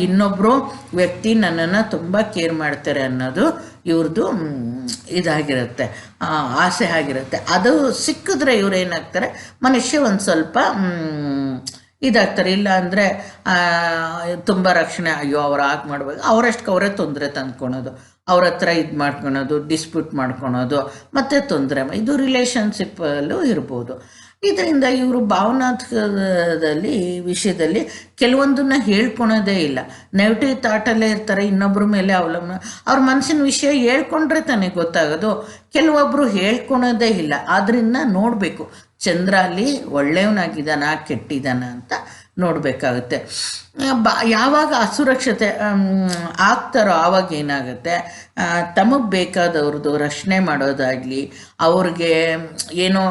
ಇನ್ನೊಬ್ಬರು ವ್ಯಕ್ತಿ ನನ್ನನ್ನು ತುಂಬ ಕೇರ್ ಮಾಡ್ತಾರೆ ಅನ್ನೋದು ಇವ್ರದ್ದು ಇದಾಗಿರುತ್ತೆ ಆಸೆ ಆಗಿರುತ್ತೆ. ಅದು ಸಿಕ್ಕಿದ್ರೆ ಇವ್ರು ಏನಾಗ್ತಾರೆ, ಮನುಷ್ಯ ಒಂದು ಸ್ವಲ್ಪ ಇದಾಗ್ತಾರೆ. ಇಲ್ಲ ಅಂದರೆ ತುಂಬ ರಕ್ಷಣೆ, ಅಯ್ಯೋ, ಅವ್ರು ಹಾಗೆ ಮಾಡ್ಬೇಕು. ಅವರಷ್ಟಕ್ಕೆ ಅವರೇ ತೊಂದರೆ ತಂದ್ಕೊಳೋದು. ಅವ್ರ ಹತ್ರ ಇದು ಮಾಡ್ಕೊಳೋದು ಡಿಸ್ಪ್ಯೂಟ್ ಮಾಡ್ಕೊಳೋದು, ಮತ್ತು ತೊಂದರೆ ಇದು ರಿಲೇಷನ್ಶಿಪ್ಪಲ್ಲೂ ಇರ್ಬೋದು. ಇದರಿಂದ ಇವರು ಭಾವನಾತ್ಮಕದಲ್ಲಿ ವಿಷಯದಲ್ಲಿ ಕೆಲವೊಂದನ್ನ ಹೇಳ್ಕೊಳೋದೇ ಇಲ್ಲ. ನೆಗೆಟಿವ್ ಥಾಟಲ್ಲೇ ಇರ್ತಾರೆ ಇನ್ನೊಬ್ಬರ ಮೇಲೆ ಅವಲಂಬನೆ ಅವ್ರ ಮನಸ್ಸಿನ ವಿಷಯ ಹೇಳ್ಕೊಂಡ್ರೆ ತಾನೇ ಗೊತ್ತಾಗೋದು. ಕೆಲವೊಬ್ಬರು ಹೇಳ್ಕೊಳೋದೇ ಇಲ್ಲ. ಆದ್ದರಿಂದ ನೋಡಬೇಕು, ಚಂದ್ರ ಅಲ್ಲಿ ಒಳ್ಳೆಯವನಾಗಿದ್ದಾನ, ಕೆಟ್ಟಿದ್ದಾನ ಅಂತ ನೋಡಬೇಕಾಗುತ್ತೆ. ಬ ಯಾವಾಗ ಅಸುರಕ್ಷತೆ ಆಗ್ತಾರೋ ಆವಾಗ ಏನಾಗುತ್ತೆ? ತಮಗೆ ಬೇಕಾದವ್ರದ್ದು ರಕ್ಷಣೆ ಮಾಡೋದಾಗಲಿ, ಅವ್ರಿಗೆ ಏನೋ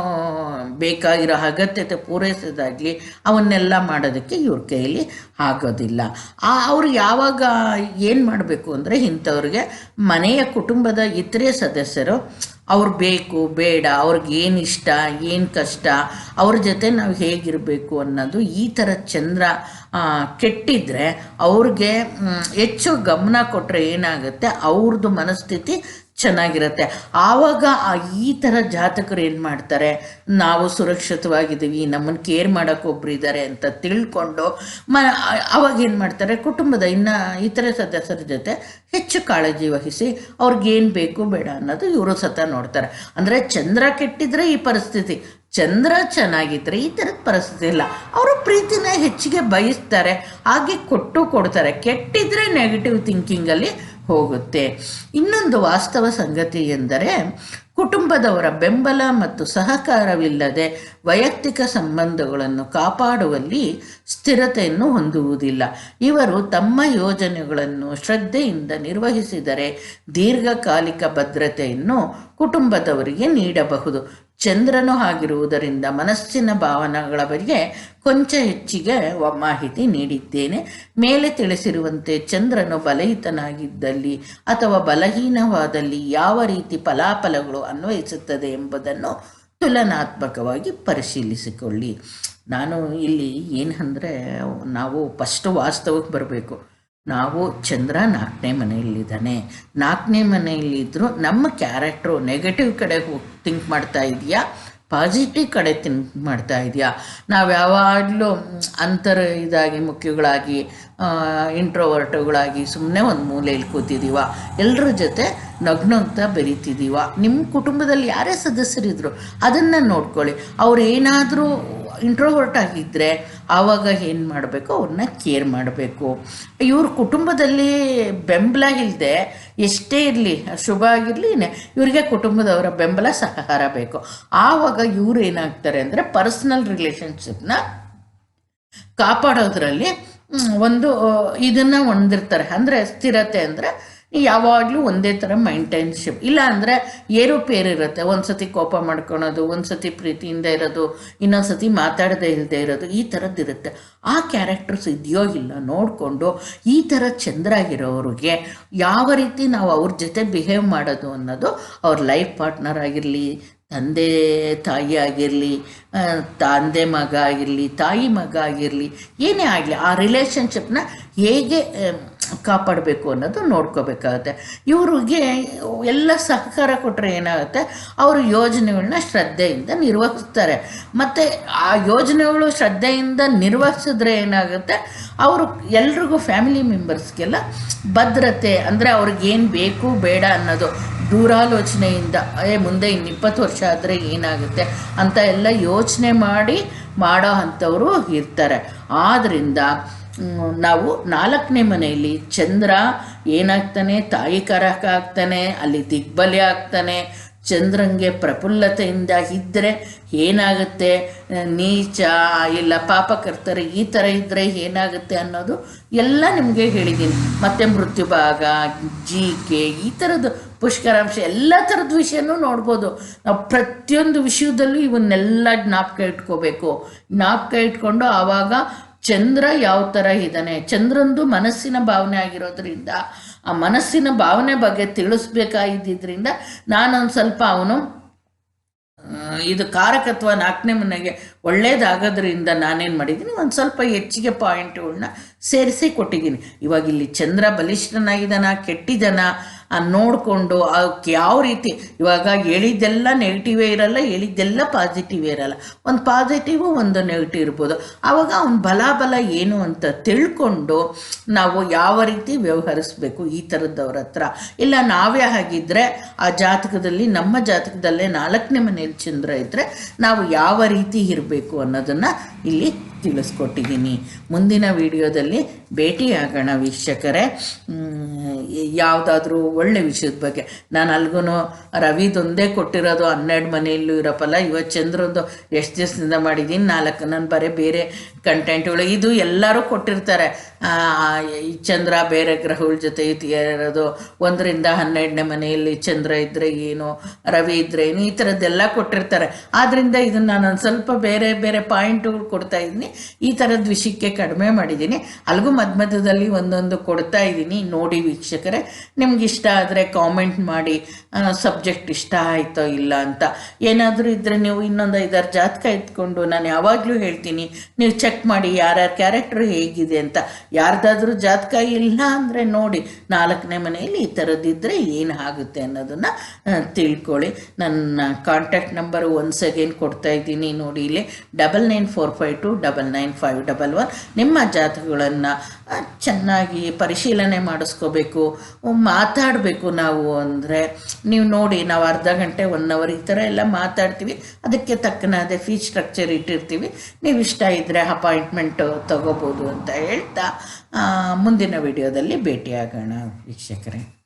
ಬೇಕಾಗಿರೋ ಅಗತ್ಯತೆ ಪೂರೈಸೋದಾಗಲಿ, ಅವನ್ನೆಲ್ಲ ಮಾಡೋದಕ್ಕೆ ಇವ್ರ ಕೈಯಲ್ಲಿ ಆಗೋದಿಲ್ಲ. ಅವ್ರು ಯಾವಾಗ ಏನು ಮಾಡಬೇಕು ಅಂದರೆ ಇಂಥವ್ರಿಗೆ ಮನೆಯ ಕುಟುಂಬದ ಇತರೆ ಸದಸ್ಯರು ಅವ್ರು ಬೇಕು, ಬೇಡ, ಅವ್ರಿಗೆ ಏನು ಇಷ್ಟ, ಏನು ಕಷ್ಟ, ಅವ್ರ ಜೊತೆ ನಾವು ಹೇಗಿರಬೇಕು ಅನ್ನೋದು ಈ ಥರ ಚಂದ್ರ ಆ, ಕೆಟ್ಟಿದ್ರೆ ಅವ್ರಿಗೆ ಹೆಚ್ಚು ಗಮನ ಕೊಟ್ಟರೆ ಏನಾಗುತ್ತೆ? ಅವ್ರದ್ದು ಮನಸ್ಥಿತಿ ಚೆನ್ನಾಗಿರುತ್ತೆ. ಆವಾಗ ಈ ಥರ ಜಾತಕರು ಏನು ಮಾಡ್ತಾರೆ? ನಾವು ಸುರಕ್ಷಿತವಾಗಿದ್ದೀವಿ ನಮ್ಮನ್ನು ಕೇರ್ ಮಾಡೋಕೆ ಒಬ್ರು ಇದ್ದಾರೆ ಅಂತ ತಿಳ್ಕೊಂಡು ಮ ಅವಾಗ ಏನು ಮಾಡ್ತಾರೆ? ಕುಟುಂಬದ ಇನ್ನು ಇತರೆ ಸದಸ್ಯರ ಜೊತೆ ಹೆಚ್ಚು ಕಾಳಜಿ ವಹಿಸಿ ಅವ್ರಿಗೇನು ಬೇಕು ಬೇಡ ಅನ್ನೋದು ಇವರು ಸತ ನೋಡ್ತಾರೆ. ಅಂದರೆ ಚಂದ್ರ ಕೆಟ್ಟಿದ್ರೆ ಈ ಪರಿಸ್ಥಿತಿ ಚಂದ್ರ ಚೆನ್ನಾಗಿದ್ದರೆ ಈ ಥರದ ಪರಿಸ್ಥಿತಿ ಇಲ್ಲ. ಅವರು ಪ್ರೀತಿನ ಹೆಚ್ಚಿಗೆ ಬಯಸ್ತಾರೆ, ಹಾಗೆ ಕೊಟ್ಟು ಕೊಡ್ತಾರೆ. ಕೆಟ್ಟಿದ್ರೆ ನೆಗೆಟಿವ್ ಥಿಂಕಿಂಗಲ್ಲಿ ಹೋಗುತ್ತೆ. ಇನ್ನೊಂದು ವಾಸ್ತವ ಸಂಗತಿ ಎಂದರೆ, ಕುಟುಂಬದವರ ಬೆಂಬಲ ಮತ್ತು ಸಹಕಾರವಿಲ್ಲದೆ ವೈಯಕ್ತಿಕ ಸಂಬಂಧಗಳನ್ನು ಕಾಪಾಡುವಲ್ಲಿ ಸ್ಥಿರತೆಯನ್ನು ಹೊಂದುವುದಿಲ್ಲ. ಇವರು ತಮ್ಮ ಯೋಜನೆಗಳನ್ನು ಶ್ರದ್ಧೆಯಿಂದ ನಿರ್ವಹಿಸಿದರೆ ದೀರ್ಘಕಾಲಿಕ ಭದ್ರತೆಯನ್ನು ಕುಟುಂಬದವರಿಗೆ ನೀಡಬಹುದು. ಚಂದ್ರನು ಆಗಿರುವುದರಿಂದ ಮನಸ್ಸಿನ ಭಾವನೆಗಳ ಬಗ್ಗೆ ಕೊಂಚ ಹೆಚ್ಚಿಗೆ ಮಾಹಿತಿ ನೀಡಿದ್ದೇನೆ. ಮೇಲೆ ತಿಳಿಸಿರುವಂತೆ ಚಂದ್ರನು ಬಲಹಿತನಾಗಿದ್ದಲ್ಲಿ ಅಥವಾ ಬಲಹೀನವಾದಲ್ಲಿ ಯಾವ ರೀತಿ ಫಲಾಫಲಗಳು ಅನ್ವಯಿಸುತ್ತದೆ ಎಂಬುದನ್ನು ತುಲನಾತ್ಮಕವಾಗಿ ಪರಿಶೀಲಿಸಿಕೊಳ್ಳಿ. ನಾನು ಇಲ್ಲಿ ಏನಂದರೆ ನಾವು ಫಸ್ಟ್ ವಾಸ್ತವಕ್ಕೆ ಬರಬೇಕು. ನಾವು ಚಂದ್ರ ನಾಲ್ಕನೇ ಮನೆಯಲ್ಲಿದ್ದಾನೆ. ನಾಲ್ಕನೇ ಮನೆಯಲ್ಲಿದ್ದರೂ ನಮ್ಮ ಕ್ಯಾರೆಕ್ಟ್ರು ನೆಗೆಟಿವ್ ಕಡೆ ಥಿಂಕ್ ಮಾಡ್ತಾ ಇದೆಯಾ? ಪಾಸಿಟಿವ್ ಕಡೆ ಥಿಂಕ್ ಮಾಡ್ತಾ ಇದೆಯಾ? ನಾವು ಯಾವಾಗಲೂ ಅಂತರ ಇದಾಗಿ, ಮುಖ್ಯಗಳಾಗಿ ಇಂಟ್ರೋವರ್ಟುಗಳಾಗಿ ಸುಮ್ಮನೆ ಒಂದು ಮೂಲೆಯಲ್ಲಿ ಕೂತಿದ್ದೀವ ಎಲ್ಲರ ಜೊತೆ ನಗ್ನಗ್ತಾ ಬೆರೀತಿದ್ದೀವ ನಿಮ್ಮ ಕುಟುಂಬದಲ್ಲಿ ಯಾರೇ ಸದಸ್ಯರಿದ್ರು ಅದನ್ನು ನೋಡ್ಕೊಳ್ಳಿ. ಅವ್ರು ಏನಾದರೂ ಇಂಟ್ರೋವರ್ಟ್ ಆಗಿದ್ದರೆ ಆವಾಗ ಏನು ಮಾಡಬೇಕು? ಅವ್ರನ್ನ ಕೇರ್ ಮಾಡಬೇಕು. ಇವ್ರ ಕುಟುಂಬದಲ್ಲಿ ಬೆಂಬಲ ಇಲ್ಲದೆ ಎಷ್ಟೇ ಇರಲಿ, ಶುಭ ಆಗಿರಲಿ ಇವರಿಗೆ ಕುಟುಂಬದವರ ಬೆಂಬಲ, ಸಹಕಾರ ಬೇಕು. ಆವಾಗ ಇವ್ರು ಏನಾಗ್ತಾರೆ ಅಂದರೆ ಪರ್ಸ್ನಲ್ ರಿಲೇಷನ್ಶಿಪ್ನ ಕಾಪಾಡೋದ್ರಲ್ಲಿ ಒಂದು, ಇದನ್ನು ಹೊಂದಿರ್ತಾರೆ. ಅಂದರೆ ಸ್ಥಿರತೆ ಅಂದರೆ ಯಾವಾಗಲೂ ಒಂದೇ ಥರ ಮೈಂಟೈನ್ಶಿಪ್. ಇಲ್ಲ ಅಂದರೆ ಏರುಪೇರು ಇರುತ್ತೆ. ಒಂದು ಸತಿ ಕೋಪ ಮಾಡ್ಕೊಳೋದು ಒಂದು ಸತಿ ಪ್ರೀತಿಯಿಂದ ಇರೋದು ಇನ್ನೊಂದು ಸತಿ ಮಾತಾಡದೇ ಇಲ್ಲದೆ ಇರೋದು, ಈ ಥರದ್ದು ಇರುತ್ತೆ. ಆ ಕ್ಯಾರೆಕ್ಟರ್ಸ್ ಇದೆಯೋ ಇಲ್ಲ ನೋಡಿಕೊಂಡು ಈ ಥರ ಚಂದ್ರ ಆಗಿರೋರಿಗೆ ಯಾವ ರೀತಿ ನಾವು ಅವ್ರ ಜೊತೆ ಬಿಹೇವ್ ಮಾಡೋದು ಅನ್ನೋದು ಅವ್ರ ಲೈಫ್ ಪಾರ್ಟ್ನರ್ ಆಗಿರಲಿ, ತಂದೆ, ತಾಯಿ ಆಗಿರಲಿ ತಂದೆ ಮಗ ಆಗಿರಲಿ, ತಾಯಿ ಮಗ ಆಗಿರಲಿ, ಏನೇ ಆಗಲಿ ಆ ರಿಲೇಷನ್ಶಿಪ್ನ ಹೇಗೆ ಕಾಪಾಡಬೇಕು ಅನ್ನೋದು ನೋಡ್ಕೋಬೇಕಾಗುತ್ತೆ. ಇವರಿಗೆ ಎಲ್ಲ ಸಹಕಾರ ಕೊಟ್ಟರೆ ಏನಾಗುತ್ತೆ? ಅವರು ಯೋಜನೆಗಳನ್ನ ಶ್ರದ್ಧೆಯಿಂದ ನಿರ್ವಹಿಸ್ತಾರೆ. ಮತ್ತು ಆ ಯೋಜನೆಗಳು ಶ್ರದ್ಧೆಯಿಂದ ನಿರ್ವಹಿಸಿದ್ರೆ ಏನಾಗುತ್ತೆ? ಅವರು ಎಲ್ರಿಗೂ ಫ್ಯಾಮಿಲಿ ಮೆಂಬರ್ಸ್ಗೆಲ್ಲ ಭದ್ರತೆ, ಅಂದರೆ ಅವ್ರಿಗೇನು ಬೇಕು ಬೇಡ ಅನ್ನೋದು ದೂರಾಲೋಚನೆಯಿಂದ, ಏ ಮುಂದೆ ಇನ್ನು ಇಪ್ಪತ್ತು ವರ್ಷ ಆದರೆ ಏನಾಗುತ್ತೆ? ಅಂತ ಎಲ್ಲ ಯೋಚನೆ ಮಾಡಿ ಮಾಡೋ ಅಂಥವರು ಇರ್ತಾರೆ. ಆದ್ದರಿಂದ ನಾವು ನಾಲ್ಕನೇ ಮನೆಯಲ್ಲಿ ಚಂದ್ರ ಏನಾಗ್ತಾನೆ, ತಾಯಿ ಕರಕ ಆಗ್ತಾನೆ, ಅಲ್ಲಿ ದಿಗ್ಬಲಿ ಆಗ್ತಾನೆ, ಚಂದ್ರಂಗೆ ಪ್ರಫುಲ್ಲತೆಯಿಂದ ಇದ್ದರೆ ಏನಾಗುತ್ತೆ? ನೀಚ, ಇಲ್ಲ ಪಾಪಕರ್ತರು ಈ ಥರ ಇದ್ದರೆ ಏನಾಗುತ್ತೆ ಅನ್ನೋದು ಎಲ್ಲ ನಿಮಗೆ ಹೇಳಿದ್ದೀನಿ. ಮತ್ತು ಮೃತ್ಯುಭಾಗ ಜಿ ಕೆ ಈ ಥರದ್ದು ಪುಷ್ಕರಾಂಶ, ಎಲ್ಲ ಥರದ ವಿಷಯನೂ ನೋಡ್ಬೋದು. ನಾವು ಪ್ರತಿಯೊಂದು ವಿಷಯದಲ್ಲೂ ಇವನ್ನೆಲ್ಲ ಜ್ಞಾಪಕ ಇಟ್ಕೋಬೇಕು. ಜ್ಞಾಪಕ ಇಟ್ಕೊಂಡು ಆವಾಗ ಚಂದ್ರ ಯಾವ ಥರ ಇದ್ದಾನೆ ಚಂದ್ರಂದು ಮನಸ್ಸಿನ ಭಾವನೆ ಆಗಿರೋದ್ರಿಂದ, ಆ ಮನಸ್ಸಿನ ಭಾವನೆ ಬಗ್ಗೆ ತಿಳಿಸ್ಬೇಕಾಗಿದ್ದರಿಂದ ನಾನೊಂದು ಸ್ವಲ್ಪ ಅವನು ಇದು ಕಾರಕತ್ವ ನಾಲ್ಕನೇ ಮನೆಗೆ ಒಳ್ಳೇದಾಗೋದ್ರಿಂದ ನಾನೇನು ಮಾಡಿದ್ದೀನಿ, ಒಂದು ಸ್ವಲ್ಪ ಹೆಚ್ಚಿಗೆ ಪಾಯಿಂಟ್ಗಳನ್ನ ಸೇರಿಸಿ ಕೊಟ್ಟಿದ್ದೀನಿ. ಇವಾಗ ಇಲ್ಲಿ ಚಂದ್ರ ಬಲಿಷ್ಠನಾಗಿದ್ದಾನ, ಕೆಟ್ಟಿದ್ದಾನ ನೋಡಿಕೊಂಡು ಅವಕ್ಕೆ ಯಾವ ರೀತಿ ಇವಾಗ ಹೇಳಿದ್ದೆಲ್ಲ ನೆಗೆಟಿವೇ ಇರಲ್ಲ, ಹೇಳಿದ್ದೆಲ್ಲ ಪಾಸಿಟಿವೇ ಇರಲ್ಲ. ಒಂದು ಪಾಸಿಟಿವು ಒಂದು ನೆಗೆಟಿವ್ ಇರ್ಬೋದು. ಆವಾಗ ಅವ್ನ ಬಲ ಬಲ ಏನು ಅಂತ ತಿಳ್ಕೊಂಡು ನಾವು ಯಾವ ರೀತಿ ವ್ಯವಹರಿಸಬೇಕು ಈ ಥರದ್ದವ್ರ ಹತ್ರ? ಇಲ್ಲ ನಾವೇ ಆಗಿದ್ದರೆ ಆ ಜಾತಕದಲ್ಲಿ, ನಮ್ಮ ಜಾತಕದಲ್ಲೇ ನಾಲ್ಕನೇ ಮನೇಲಿ ಚಂದ್ರ ಇದ್ದರೆ ನಾವು ಯಾವ ರೀತಿ ಇರಬೇಕು ಅನ್ನೋದನ್ನು ಇಲ್ಲಿ ತಿಳಿಸ್ಕೊಟ್ಟಿದ್ದೀನಿ. ಮುಂದಿನ ವಿಡಿಯೋದಲ್ಲಿ ಭೇಟಿಯಾಗೋಣ ವೀಕ್ಷಕರೇ. ಯಾವುದಾದ್ರೂ ಒಳ್ಳೆ ವಿಷಯದ ಬಗ್ಗೆ. ನಾನು ಅಲ್ಗೂ ರವಿದೊಂದೇ ಕೊಟ್ಟಿರೋದು ಹನ್ನೆರಡು ಮನೆಯಲ್ಲೂ ಇರೋಪ್ಪಲ್ಲ? ಇವತ್ತು ಚಂದ್ರದ್ದು ಎಷ್ಟು ದಿವಸದಿಂದ ಮಾಡಿದ್ದೀನಿ ನಾಲ್ಕು, ನಾನು ಬರೀ ಬೇರೆ ಕಂಟೆಂಟ್ಗಳು ಇದು ಎಲ್ಲರೂ ಕೊಟ್ಟಿರ್ತಾರೆ. ಈ ಚಂದ್ರ ಬೇರೆ ಗ್ರಹಗಳ ಜೊತೆ ಇರೋದು ಒಂದರಿಂದ ಹನ್ನೆರಡನೇ ಮನೆಯಲ್ಲಿ ಚಂದ್ರ ಇದ್ದರೆ ಏನು, ರವಿ ಇದ್ದರೆ ಏನು, ಈ ಥರದ್ದೆಲ್ಲ ಕೊಟ್ಟಿರ್ತಾರೆ. ಆದ್ದರಿಂದ ಇದನ್ನು ನಾನು ಸ್ವಲ್ಪ ಬೇರೆ ಬೇರೆ ಪಾಯಿಂಟ್ಗಳು ಕೊಡ್ತಾ ಇದ್ದೀನಿ. ಈ ಥರದ ವಿಷಯಕ್ಕೆ ಕಡಿಮೆ ಮಾಡಿದ್ದೀನಿ. ಅಲ್ಗೂ ಮಧ್ಯ ಮಧ್ಯದಲ್ಲಿ ಒಂದೊಂದು ಕೊಡ್ತಾ ಇದ್ದೀನಿ. ನೋಡಿ ವೀಕ್ಷಕರೇ, ನಿಮ್ಗೆ ಇಷ್ಟ ಆದರೆ ಕಾಮೆಂಟ್ ಮಾಡಿ ಸಬ್ಜೆಕ್ಟ್ ಇಷ್ಟ ಆಯಿತೋ ಇಲ್ಲ ಅಂತ. ಏನಾದರೂ ಇದ್ದರೆ ನೀವು ಇನ್ನೊಂದು ಐದಾರು ಜಾತಕ ಇಟ್ಕೊಂಡು ನಾನು ಯಾವಾಗಲೂ ಹೇಳ್ತೀನಿ, ನೀವು ಚೆಕ್ ಮಾಡಿ ಯಾರ್ಯಾರ ಕ್ಯಾರೆಕ್ಟರ್ ಹೇಗಿದೆ ಅಂತ. ಯಾರ್ದಾದ್ರೂ ಜಾತಕ ಇಲ್ಲ ಅಂದರೆ ನೋಡಿ, ನಾಲ್ಕನೇ ಮನೆಯಲ್ಲಿ ಈ ಥರದ್ದಿದ್ದರೆ ಏನು ಆಗುತ್ತೆ ಅನ್ನೋದನ್ನು ತಿಳ್ಕೊಳ್ಳಿ. ನನ್ನ ಕಾಂಟ್ಯಾಕ್ಟ್ ನಂಬರ್ ಒನ್ಸ್ ಅಗೇನ್ ಕೊಡ್ತಾ ಇದ್ದೀನಿ. ನೋಡಿ ಇಲ್ಲಿ double nine four five two double nine five double one ನಿಮ್ಮ ಜಾತಕಗಳನ್ನು ಚೆನ್ನಾಗಿ ಪರಿಶೀಲನೆ ಮಾಡಿಸ್ಕೋಬೇಕು, ಮಾತಾಡಬೇಕು ನಾವು ಅಂದರೆ, ನೀವು ನೋಡಿ, ನಾವು ಅರ್ಧ ಗಂಟೆ ಒನ್ ಅವರ್ ಈ ಥರ ಎಲ್ಲ ಮಾತಾಡ್ತೀವಿ. ಅದಕ್ಕೆ ತಕ್ಕನಾದ ಫೀ ಸ್ಟ್ರಕ್ಚರ್ ಇಟ್ಟಿರ್ತೀವಿ. ನೀವು ಇಷ್ಟ ಇದ್ದರೆ ಅಪಾಯಿಂಟ್ಮೆಂಟ್ ತಗೋಬೋದು ಅಂತ ಹೇಳ್ತಾ ಮುಂದಿನ ವಿಡಿಯೋದಲ್ಲಿ ಭೇಟಿಯಾಗೋಣ, ವೀಕ್ಷಕರೇ.